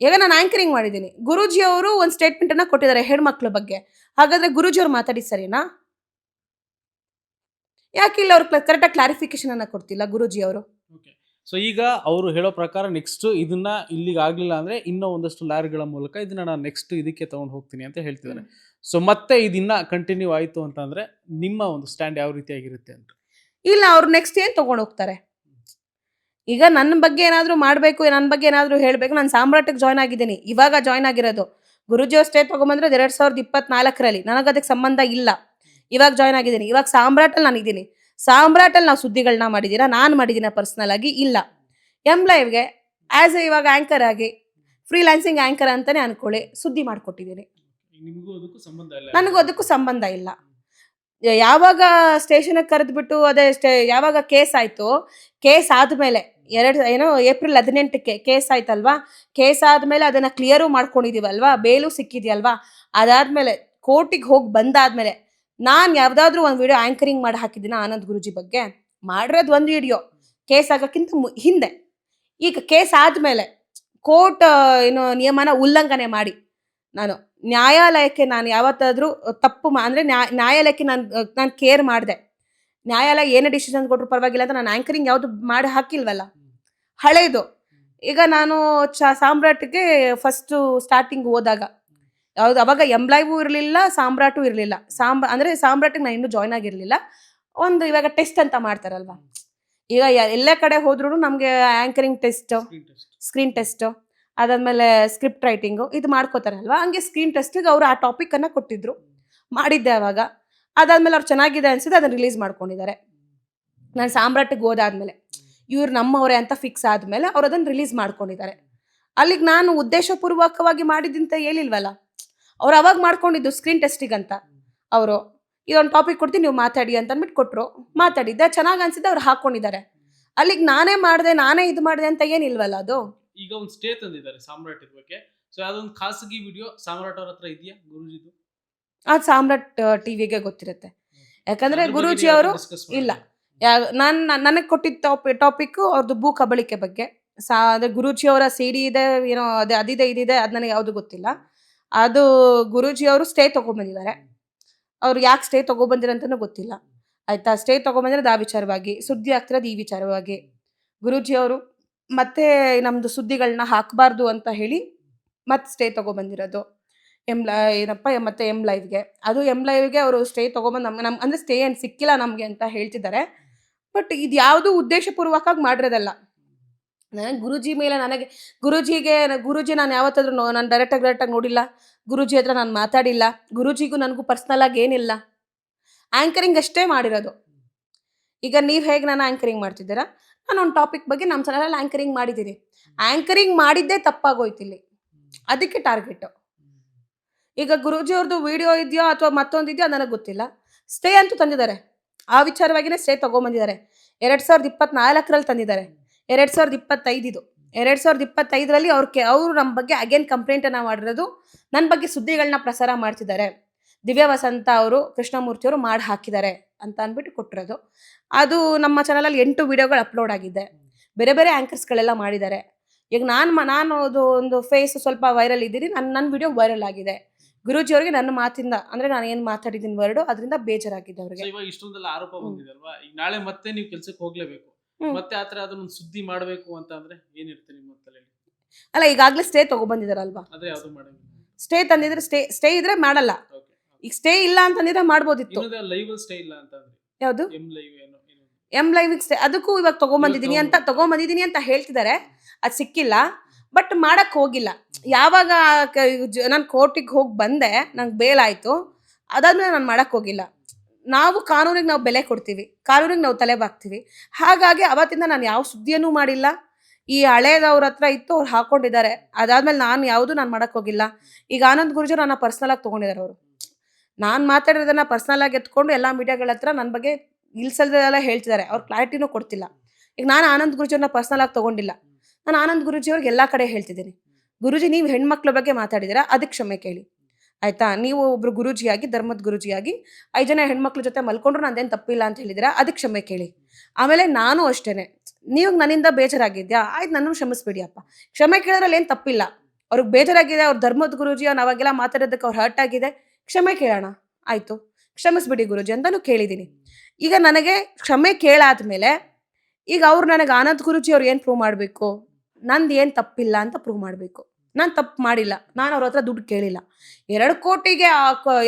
ಈಗ ನಾನು ಆಂಕರಿಂಗ್ ಮಾಡಿದ್ದೀನಿ. ಗುರುಜಿ ಅವರು ಒಂದು ಸ್ಟೇಟ್ಮೆಂಟ್ ಅನ್ನ ಕೊಟ್ಟಿದ್ದಾರೆ ಹೆಣ್ಮಕ್ಳ ಬಗ್ಗೆ. ಹಾಗಾದ್ರೆ ಗುರುಜಿ ಅವ್ರು ಮಾತಾಡಿ ಸರಿನಾ? ಯಾಕೆ ಇಲ್ಲ ಅವ್ರು ಕರೆಕ್ಟಾಗಿ ಕ್ಲಾರಿಫಿಕೇಶನ್ ಅನ್ನ ಕೊಡ್ತಿಲ್ಲ ಗುರುಜಿ ಅವರು? ಸೊ ಈಗ ಅವರು ಹೇಳೋ ಪ್ರಕಾರ ನೆಕ್ಸ್ಟ್ ಇದನ್ನ ಇಲ್ಲಿಗೆ ಆಗ್ಲಿಲ್ಲ ಅಂದ್ರೆ ಇನ್ನೂ ಒಂದಷ್ಟು ಲಾರಿಗಳ ಮೂಲಕ ಇದನ್ನ ನಾನು ನೆಕ್ಸ್ಟ್ ಇದಕ್ಕೆ ತಗೊಂಡು ಹೋಗ್ತೀನಿ ಅಂತ ಹೇಳ್ತಿದ್ದಾರೆ ಸೊ ಮತ್ತೆ ಇದನ್ನ ಕಂಟಿನ್ಯೂ ಆಯಿತು ಅಂತಂದ್ರೆ ನಿಮ್ಮ ಒಂದು ಸ್ಟ್ಯಾಂಡ್ ಯಾವ ರೀತಿಯಾಗಿರುತ್ತೆ ಅಂತ. ಇಲ್ಲ ಅವ್ರು ನೆಕ್ಸ್ಟ್ ಏನ್ ತಗೊಂಡು ಹೋಗ್ತಾರೆ? ಈಗ ನನ್ನ ಬಗ್ಗೆ ಏನಾದ್ರು ಮಾಡ್ಬೇಕು ನನ್ನ ಬಗ್ಗೆ ಏನಾದ್ರು ಹೇಳ್ಬೇಕು ನಾನು ಸಾಮ್ರಾಟಕ್ಕೆ ಜಾಯ್ನ್ ಆಗಿದ್ದೀನಿ. ಇವಾಗ ಜಾಯ್ನ್ ಆಗಿರೋದು. ಗುರುಜಿ ಸ್ಟೇಟ್ ತಗೊಂಡ್ಬಂದ್ರೆ ಎರಡ್ ಸಾವಿರದ ಇಪ್ಪತ್ನಾಲ್ಕರಲ್ಲಿ. ನನಗೆ ಅದಕ್ಕೆ ಸಂಬಂಧ ಇಲ್ಲ. ಇವಾಗ ಜಾಯ್ನ್ ಆಗಿದ್ದೀನಿ. ಇವಾಗ ಸಾಮ್ರಾಟಲ್ಲಿ ನಾನು ಇದ್ದೀನಿ ಸಾಮ್ರಾಟಲ್ಲಿ ನಾವು ಸುದ್ದಿಗಳನ್ನ ಮಾಡಿದ್ದೀರಾ? ನಾನು ಮಾಡಿದ್ದೀನಿ ಪರ್ಸನಲ್ ಆಗಿ ಇಲ್ಲ. ಎಂ ಲೈವ್ಗೆ ಆ್ಯಸ್ ಎ ಇವಾಗ ಆ್ಯಂಕರ್ ಆಗಿ ಫ್ರೀಲ್ಯಾನ್ಸಿಂಗ್ ಆ್ಯಂಕರ್ ಅಂತಲೇ ಅನ್ಕೊಳ್ಳಿ ಸುದ್ದಿ ಮಾಡಿಕೊಟ್ಟಿದ್ದೀನಿ. ನನಗೂ ಅದಕ್ಕೂ ಸಂಬಂಧ ಇಲ್ಲ. ಯಾವಾಗ ಸ್ಟೇಷನ್ಗೆ ಕರೆದ್ಬಿಟ್ಟು ಅದೇ ಸ್ಟೇ, ಯಾವಾಗ ಕೇಸ್ ಆಯ್ತು, ಕೇಸ್ ಆದ್ಮೇಲೆ, ಎರಡು, ಏನೋ ಏಪ್ರಿಲ್ ಹದಿನೆಂಟಕ್ಕೆ ಕೇಸ್ ಆಯ್ತಲ್ವಾ? ಕೇಸ್ ಆದ್ಮೇಲೆ ಅದನ್ನ ಕ್ಲಿಯರು ಮಾಡ್ಕೊಂಡಿದೀವಲ್ವಾ? ಬೇಲು ಸಿಕ್ಕಿದ್ಯಲ್ವಾ? ಅದಾದ್ಮೇಲೆ ಕೋರ್ಟಿಗೆ ಹೋಗಿ ಬಂದಾದ್ಮೇಲೆ, ನಾನು ಯಾವುದಾದ್ರೂ ಒಂದು ವಿಡಿಯೋ ಆಂಕರಿಂಗ್ ಮಾಡಿ ಹಾಕಿದ್ದೀನಿ ಆನಂದ್ ಗುರುಜಿ ಬಗ್ಗೆ ಮಾಡಿರೋದು ಒಂದು ವಿಡಿಯೋ ಕೇಸ್ ಆಗೋಕ್ಕಿಂತ ಹಿಂದೆ. ಈಗ ಕೇಸ್ ಆದ್ಮೇಲೆ, ಕೋರ್ಟ್ ಏನು ನಿಯಮನ ಉಲ್ಲಂಘನೆ ಮಾಡಿ ನಾನು. ನ್ಯಾಯಾಲಯಕ್ಕೆ ನಾನು ಯಾವತ್ತಾದ್ರೂ ತಪ್ಪು ಮಾ- ಅಂದ್ರೆ ನ್ಯಾ- ನ್ಯಾಯಾಲಯಕ್ಕೆ ನಾನು ನಾನು ಕೇರ್ ಮಾಡಿದೆ. ನ್ಯಾಯಾಲಯ ಏನೇ ಡಿಸಿಷನ್ ಕೊಟ್ಟರು ಪರವಾಗಿಲ್ಲ ಅಂತ ನಾನು ಆಂಕರಿಂಗ್ ಯಾವುದು ಮಾಡಿ ಹಾಕಿಲ್ವಲ್ಲ. ಹಳೇದು. ಈಗ ನಾನು ಚ ಸಾಮ್ರಾಟ್ಗೆ ಫಸ್ಟು ಸ್ಟಾರ್ಟಿಂಗ್ ಹೋದಾಗ ಯಾವ್ದು ಅವಾಗ ಎಂಬ್ಲಾಯ್ಗೂ ಇರಲಿಲ್ಲ ಸಾಮ್ರಾಟು ಇರಲಿಲ್ಲ. ಸಾಂಬ ಅಂದರೆ ಸಾಮ್ರಾಟಿಗೆ ನಾನು ಇನ್ನೂ ಜಾಯ್ನ್ ಆಗಿರಲಿಲ್ಲ. ಒಂದು ಇವಾಗ ಟೆಸ್ಟ್ ಅಂತ ಮಾಡ್ತಾರಲ್ವಾ. ಈಗ ಎಲ್ಲ ಕಡೆ ಹೋದ್ರೂ ನಮಗೆ ಆಂಕರಿಂಗ್ ಟೆಸ್ಟ್ ಸ್ಕ್ರೀನ್ ಟೆಸ್ಟ್ ಅದಾದ್ಮೇಲೆ ಸ್ಕ್ರಿಪ್ಟ್ ರೈಟಿಂಗು ಇದು ಮಾಡ್ಕೋತಾರಲ್ವಾ? ಹಂಗೆ ಸ್ಕ್ರೀನ್ ಟೆಸ್ಟಿಗೆ ಅವರು ಆ ಟಾಪಿಕನ್ನು ಕೊಟ್ಟಿದ್ರು. ಮಾಡಿದ್ದೆ ಅವಾಗ. ಅದಾದ್ಮೇಲೆ ಅವ್ರು ಚೆನ್ನಾಗಿದೆ ಅನಿಸಿದೆ ಅದನ್ನ ರಿಲೀಸ್ ಮಾಡ್ಕೊಂಡಿದ್ದಾರೆ. ನಾನು ಸಾಮ್ರಾಟಿಗೆ ಹೋದಾದ್ಮೇಲೆ. ಇವ್ರು ನಮ್ಮವರೇ ಅಂತ ಫಿಕ್ಸ್ ಆದ್ಮೇಲೆ ಅವ್ರು ಅದನ್ನ ರಿಲೀಸ್ ಮಾಡ್ಕೊಂಡಿದ್ದಾರೆ. ಅಲ್ಲಿಗೆ ನಾನು ಉದ್ದೇಶಪೂರ್ವಕವಾಗಿ ಮಾಡಿದ್ದಂತ ಹೇಳಿಲ್ವಲ್ಲ? ಅವ್ರು ಅವಾಗ ಮಾಡ್ಕೊಂಡಿದ್ದು ಸ್ಕ್ರೀನ್ ಟೆಸ್ಟಿಗಂತ ಅವರು, ಇದೊಂದು ಟಾಪಿಕ್ ಕೊಡ್ತೀನಿ, ನೀವು ಮಾತಾಡಿ ಅಂತ ಅಂದ್ಬಿಟ್ಟು ಕೊಟ್ಟರು ಮಾತಾಡಿದ್ದೆ, ಚೆನ್ನಾಗಿ ಅನ್ಸಿದ್ದೆ, ಅವ್ರು ಹಾಕೊಂಡಿದ್ದಾರೆ. ಅಲ್ಲಿಗೆ ನಾನೇ ಮಾಡಿದೆ, ನಾನೇ ಇದು ಮಾಡಿದೆ ಅಂತ ಏನಿಲ್ವಲ್ಲ ಅದು? ಈಗ ಒಂದು ಸ್ಟೇ ತಂದಿದ್ದಾರೆ ಸಾಮ್ರಾಟ್ ಬಗ್ಗೆ. ಸೊ ಅದೊಂದು ಖಾಸಗಿ ವಿಡಿಯೋ ಸಾಮ್ರಾಟ್ ಅವ್ರ ಹತ್ರ ಇದೆಯಾ ಗುರುಜಿದು? ಅದು ಸಾಮ್ರಾಟ್ ಟಿವಿಗೆ ಗೊತ್ತಿರುತ್ತೆ. ಯಾಕಂದ್ರೆ ಗುರುಜಿ ಅವರು ಇಲ್ಲ. ನಾನು ನನಗೆ ಕೊಟ್ಟಿದ್ದ ಟಾಪಿ ಟಾಪಿಕ್ ಅವ್ರದ್ದು ಭೂ ಕಬಳಿಕೆ ಬಗ್ಗೆ. ಸಾ ಗುರುಜಿ ಗುರೂಜಿ ಅವರ ಸಿಡಿ ಇದೆ ಏನೋ ಅದೇ ಅದಿದೆ ಇದಿದೆ ಅದು ನನಗೆ ಯಾವುದು ಗೊತ್ತಿಲ್ಲ. ಅದು ಗುರೂಜಿ ಅವರು ಸ್ಟೇ ತಗೊಂಡ್ಬಂದಿದ್ದಾರೆ ಅವ್ರು ಯಾಕೆ ಸ್ಟೇ ತೊಗೊಬಂದಿರಂತನೂ ಗೊತ್ತಿಲ್ಲ. ಆಯ್ತಾ? ಸ್ಟೇ ತೊಗೊಂಬಂದಿರೋದು ಆ ವಿಚಾರವಾಗಿ ಸುದ್ದಿ ಆಗ್ತಿರೋದು ಈ ವಿಚಾರವಾಗಿ. ಗುರೂಜಿ ಅವರು ಮತ್ತೆ ನಮ್ದು ಸುದ್ದಿಗಳನ್ನ ಹಾಕಬಾರ್ದು ಅಂತ ಹೇಳಿ ಮತ್ತೆ ಸ್ಟೇ ತಗೊಬಂದಿರೋದು. ಎಂ ಲೈ ಏನಪ್ಪ, ಮತ್ತೆ ಎಂ ಲೈವ್ಗೆ ಅದು ಎಂ ಲೈವ್ಗೆ ಅವರು ಸ್ಟೇ ತಗೊಂಬಂದು ನಮ್ಗೆ ನಮ್ಗೆ ಅಂದರೆ ಸ್ಟೇ ಏನು ಸಿಕ್ಕಿಲ್ಲ ನಮಗೆ ಅಂತ ಹೇಳ್ತಿದ್ದಾರೆ. ಬಟ್ ಇದು ಯಾವುದು ಉದ್ದೇಶಪೂರ್ವಕವಾಗಿ ಮಾಡಿರೋದಲ್ಲ. ನನಗೆ ಗುರುಜಿ ಮೇಲೆ ನನಗೆ, ಗುರುಜಿಗೆ, ಗುರುಜಿ ನಾನು ಯಾವತ್ತಾದ್ರೂ ನಾನು ಡೈರೆಕ್ಟಾಗಿ ಡೈರೆಕ್ಟಾಗಿ ನೋಡಿಲ್ಲ. ಗುರುಜಿ ಹತ್ರ ನಾನು ಮಾತಾಡಿಲ್ಲ. ಗುರುಜಿಗೂ ನನಗೂ ಪರ್ಸ್ನಲ್ ಆಗಿ ಏನಿಲ್ಲ. ಆ್ಯಂಕರಿಂಗ್ ಅಷ್ಟೇ ಮಾಡಿರೋದು. ಈಗ ನೀವು ಹೇಗೆ ನಾನು ಆ್ಯಂಕರಿಂಗ್ ಮಾಡ್ತಿದ್ದೀರಾ? ನಾನು ಒಂದು ಟಾಪಿಕ್ ಬಗ್ಗೆ ನಮ್ಮ ಚಾನಲಲ್ಲಿ ಆ್ಯಂಕರಿಂಗ್ ಮಾಡಿದ್ದೀನಿ. ಆ್ಯಂಕರಿಂಗ್ ಮಾಡಿದ್ದೇ ತಪ್ಪಾಗೋಯ್ತು ಇಲ್ಲಿ. ಅದಕ್ಕೆ ಟಾರ್ಗೆಟು ಈಗ ಗುರೂಜಿ ಅವ್ರದ್ದು ವಿಡಿಯೋ ಇದೆಯೋ ಅಥವಾ ಮತ್ತೊಂದು ಇದೆಯೋ ನನಗೆ ಗೊತ್ತಿಲ್ಲ. ಸ್ಟೇ ಅಂತೂ ತಂದಿದ್ದಾರೆ. ಆ ವಿಚಾರವಾಗಿನೇ ಸ್ಟೇ ತೊಗೊಂಬಂದಿದ್ದಾರೆ. ಎರಡು ಸಾವಿರದ ಇಪ್ಪತ್ನಾಲ್ಕರಲ್ಲಿ ತಂದಿದ್ದಾರೆ. ಎರಡು ಸಾವಿರದ ಇಪ್ಪತ್ತೈದಿದು ಎರಡು ಸಾವಿರದ ಇಪ್ಪತ್ತೈದರಲ್ಲಿ ಅವ್ರ ಅವರು ನಮ್ಮ ಬಗ್ಗೆ ಅಗೇನ್ ಕಂಪ್ಲೇಂಟನ್ನು ಮಾಡಿರೋದು ನನ್ನ ಬಗ್ಗೆ ಸುದ್ದಿಗಳನ್ನ ಪ್ರಸಾರ ಮಾಡ್ತಿದ್ದಾರೆ. ದಿವ್ಯ ವಸಂತ ಅವರು, ಕೃಷ್ಣಮೂರ್ತಿ ಅವರು ಮಾಡಿ ಹಾಕಿದ್ದಾರೆ ಅಂತ ಅಂದ್ಬಿಟ್ಟು ಕೊಟ್ಟಿರೋದು. ಅದು ನಮ್ಮ ಚಾನಲಲ್ಲಿ ಎಂಟು ವಿಡಿಯೋಗಳು ಅಪ್ಲೋಡ್ ಆಗಿದೆ. ಬೇರೆ ಬೇರೆ ಆ್ಯಂಕರ್ಸ್ಗಳೆಲ್ಲ ಮಾಡಿದ್ದಾರೆ. ಈಗ ನಾನು ನಾನು ಅದು ಒಂದು ಫೇಸ್ ಸ್ವಲ್ಪ ವೈರಲ್ ಇದ್ದೀರಿ ನನ್ನ ನನ್ನ ವಿಡಿಯೋ ವೈರಲ್ ಆಗಿದೆ. ಗುರುಜಿ ಅವರಿಗೆ ನನ್ನ ಮಾತಿಂದ ಅಂದ್ರೆ ನಾನು ಏನು ಮಾತಾಡಿದ್ದೀನಿ ವರ್ಡು ಅದರಿಂದ ಬೇಜಾರಾಗಿದೆ ಅವ್ರಿಗೆ. ಇವಾಗ ಇಷ್ಟೊಂದೆಲ್ಲ ಆರೋಪ ಹ್ಮ್. ಬಂದಿದೆ ಅಲ್ವಾ? ಈಗ ನಾಳೆ ಮತ್ತೆ ನೀವು ಕೆಲಸಕ್ಕೆ ಹೋಗ್ಲೇಬೇಕು. ಮತ್ತೆ ಆತರ ಅದನ್ನ ಸುದ್ದಿ ಮಾಡಬೇಕು ಅಂತ ಅಂದ್ರೆ ಏನಿರುತ್ತೆ ನಿಮ್ಮ ತಲೆಯಲ್ಲಿ ಅಲ್ಲ ಈಗಾಗಲೇ ಸ್ಟೇ ತಗೊಬಂದಿದಾರಲ್ವಾ ಅದೇ ಯಾವ್ದು ಮಾಡಂಗಿಲ್ಲ. ಸ್ಟೇ ತಂದಿದ್ರೆ ಸ್ಟೇ ಸ್ಟೇ ಇದ್ರೆ ಮಾಡಲ್ಲ. ಈಗ ಸ್ಟೇ ಇಲ್ಲ ಅಂತಂದಿದ್ರೆ ಮಾಡ್ಬೋದಿತ್ತು. ಇನ್ನೊಂದು ಲೈವ್ ಸ್ಟೇ ಇಲ್ಲ ಅಂತ ಅಂದ್ರೆ? ಯಾವುದು? ಎಂ ಲೈವ್ ಸ್ಟೇ ಅದಕ್ಕೂ ಇವಾಗ ತಗೊಂಬಂದಿದ್ದೀನಿ ಅಂತ ತಗೊಂಬಂದಿದ್ದೀನಿ ಅಂತ ಹೇಳ್ತಿದ್ದಾರೆ. ಅದು ಸಿಕ್ಕಿಲ್ಲ. ಬಟ್ ಮಾಡಕ್ ಹೋಗಿಲ್ಲ. ಯಾವಾಗ ನಾನು ಕೋರ್ಟಿಗೆ ಹೋಗಿ ಬಂದೆ ನಂಗೆ ಬೇಲಾಯ್ತು ಅದಾದ್ಮೇಲೆ ನಾನು ಮಾಡಕ್ ಹೋಗಿಲ್ಲ. ನಾವು ಕಾನೂನಿಗೆ ನಾವು ಬೆಲೆ ಕೊಡ್ತೀವಿ. ಕಾನೂನಿಗೆ ನಾವು ತಲೆ ಬಾಗ್ತೀವಿ ಹಾಗಾಗಿ ಅವತ್ತಿಂದ ನಾನು ಯಾವ ಸುದ್ದಿಯನ್ನು ಮಾಡಿಲ್ಲ. ಈ ಹಳೇದವ್ರ ಹತ್ರ ಇತ್ತು ಅವ್ರು ಹಾಕೊಂಡಿದ್ದಾರೆ. ಅದಾದ್ಮೇಲೆ ನಾನು ಯಾವುದು ನಾನು ಮಾಡಕ್ ಹೋಗಿಲ್ಲ. ಈಗ ಆನಂದ್ ಗುರುಜಿ ನನ್ನ ಪರ್ಸನಲ್ ಆಗಿ ತಗೊಂಡಿದ್ದಾರೆ ಅವರು. ನಾನು ಮಾತಾಡಿರೋದನ್ನ ಪರ್ಸನಲ್ ಆಗಿ ಎತ್ಕೊಂಡು ಎಲ್ಲ ಮೀಡಿಯಾಗಳ ಹತ್ರ ನನ್ನ ಬಗ್ಗೆ ಇಲ್ಸಲ್ದೆಲ್ಲ ಹೇಳ್ತಿದ್ದಾರೆ ಅವ್ರು ಕ್ಲಾರಿಟಿನೂ ಕೊಡ್ತಿಲ್ಲ. ಈಗ ನಾನು ಆನಂದ್ ಗುರುಜಿಯವ್ರನ್ನ ಪರ್ಸನಲ್ ಆಗಿ ತಗೊಂಡಿಲ್ಲ. ನಾನು ಆನಂದ್ ಗುರುಜಿಯವ್ರಿಗೆ ಎಲ್ಲ ಕಡೆ ಹೇಳ್ತಿದ್ದೀನಿ. ಗುರುಜಿ, ನೀವು ಹೆಣ್ಮಕ್ಳ ಬಗ್ಗೆ ಮಾತಾಡಿದ್ದೀರಾ ಅದಕ್ಕೆ ಕ್ಷಮೆ ಕೇಳಿ. ಆಯಿತಾ? ನೀವು ಒಬ್ಬರು ಗುರುಜಿಯಾಗಿ, ಧರ್ಮದ ಗುರುಜಿಯಾಗಿ ಐದು ಜನ ಹೆಣ್ಮಕ್ಳ ಜೊತೆ ಮಲ್ಕೊಂಡ್ರು ನಂದೇನು ತಪ್ಪಿಲ್ಲ ಅಂತ ಹೇಳಿದಿರ? ಅದಕ್ಕೆ ಕ್ಷಮೆ ಕೇಳಿ. ಆಮೇಲೆ ನಾನು ಅಷ್ಟೇನೆ. ನೀವು ನನ್ನಿಂದ ಬೇಜಾರಾಗಿದ್ಯಾ? ಆಯ್ತು, ನನ್ನನ್ನು ಕ್ಷಮಿಸ್ಬೇಡಿ ಅಪ್ಪ ಕ್ಷಮೆ ಕೇಳಿದ್ರಲ್ಲಿ ಏನು ತಪ್ಪಿಲ್ಲ. ಅವ್ರಿಗೆ ಬೇಜಾರಾಗಿದೆ, ಅವ್ರ ಧರ್ಮದ ಗುರುಜಿ ಅವ್ರು ಅವಾಗೆಲ್ಲ ಮಾತಾಡೋದಕ್ಕೆ ಅವ್ರು ಹರ್ಟ್ ಆಗಿದೆ. ಕ್ಷಮೆ ಕೇಳೋಣ. ಆಯ್ತು. ಕ್ಷಮಿಸ್ಬಿಡಿ ಗುರುಜಿ ಅಂತಾನು ಕೇಳಿದ್ದೀನಿ. ಈಗ ನನಗೆ ಕ್ಷಮೆ ಕೇಳಾದ್ಮೇಲೆ ಈಗ ಅವ್ರು ನನಗೆ ಆನಂದ್ ಗುರುಜಿ ಅವ್ರು ಏನು ಪ್ರೂವ್ ಮಾಡಬೇಕು? ನಂದು ಏನು ತಪ್ಪಿಲ್ಲ ಅಂತ ಪ್ರೂವ್ ಮಾಡಬೇಕು. ನಾನು ತಪ್ಪು ಮಾಡಿಲ್ಲ. ನಾನು ಅವ್ರ ಹತ್ರ ದುಡ್ಡು ಕೇಳಿಲ್ಲ. ಎರಡು ಕೋಟಿಗೆ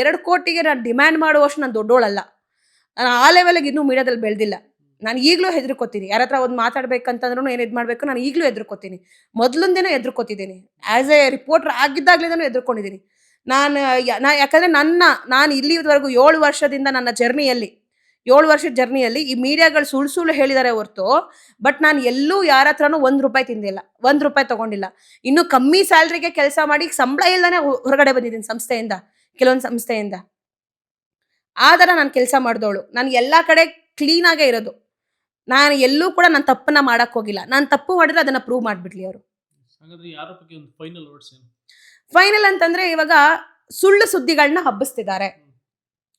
ಎರಡು ಕೋಟಿಗೆ ನಾನು ಡಿಮ್ಯಾಂಡ್ ಮಾಡುವಷ್ಟು ನಾನು ದೊಡ್ಡೋಳಲ್ಲ. ನಾನು ಆ ಲೆವೆಲ್ಗೆ ಇನ್ನೂ ಮೀಡಿಯಾದಲ್ಲಿ ಬೆಳೆದಿಲ್ಲ. ನಾನು ಈಗಲೂ ಹೆದರ್ಕೋತೀನಿ. ಯಾರ ಹತ್ರ ಒಂದು ಮಾತಾಡ್ಬೇಕಂತಂದ್ರೂ ಏನು ಇದು ಮಾಡಬೇಕು? ನಾನು ಈಗಲೂ ಹೆದರ್ಕೋತೀನಿ. ಮೊದಲೊಂದಿನ ಹೆದರ್ಕೋತಿದ್ದೀನಿ. ಆ್ಯಸ್ ಎ ರಿಪೋರ್ಟರ್ ಆಗಿದ್ದಾಗಲಿಂದನೂ ಹೆದರ್ಕೊಂಡಿದ್ದೀನಿ. ನಾನು ನಾ, ಯಾಕಂದರೆ ನನ್ನ, ನಾನು ಇಲ್ಲಿವರೆಗೂ ಏಳು ವರ್ಷದಿಂದ ನನ್ನ ಜರ್ನಿಯಲ್ಲಿ, ಏಳು ವರ್ಷದ ಜರ್ನಿಯಲ್ಲಿ ಈ ಮೀಡಿಯಾಗಳು ಸುಳ್ಳು ಸುಳ್ಳು ಹೇಳಿದ್ದಾರೆ ಹೊರತು, ಬಟ್ ನಾನು ಎಲ್ಲೂ ಯಾರ ಹತ್ರನೂ ಒಂದು ರೂಪಾಯಿ ತಿಂದಿಲ್ಲ, ಒಂದು ರೂಪಾಯಿ ತಗೊಂಡಿಲ್ಲ. ಇನ್ನು ಕಮ್ಮಿ ಸ್ಯಾಲ್ರಿಗೆ ಕೆಲಸ ಮಾಡಿ, ಸಂಬಳ ಇಲ್ಲದೇ ಹೊರಗಡೆ ಬಂದಿದ್ದೀನಿ ಸಂಸ್ಥೆಯಿಂದ, ಕೆಲವೊಂದು ಸಂಸ್ಥೆಯಿಂದ. ಆ ನಾನು ಕೆಲಸ ಮಾಡಿದವಳು. ನಾನು ಎಲ್ಲ ಕಡೆ ಕ್ಲೀನಾಗೇ ಇರೋದು. ನಾನು ಎಲ್ಲೂ ಕೂಡ ನನ್ನ ತಪ್ಪನ್ನ ಮಾಡೋಕ್ಕೋಗಿಲ್ಲ ನಾನು ತಪ್ಪು ಮಾಡಿದ್ರೆ ಅದನ್ನು ಪ್ರೂವ್ ಮಾಡಿಬಿಡ್ಲಿ ಅವರು. ಹಾಗಾದ್ರೆ ಯಾರ ಬಗ್ಗೆ ಒಂದು ಫೈನಲ್ ವರ್ಡ್ಸ್ ಏನು? ಫೈನಲ್ ಅಂತಂದ್ರೆ ಇವಾಗ ಸುಳ್ಳು ಸುದ್ದಿಗಳನ್ನ ಹಬ್ಬಿಸ್ತಿದ್ದಾರೆ.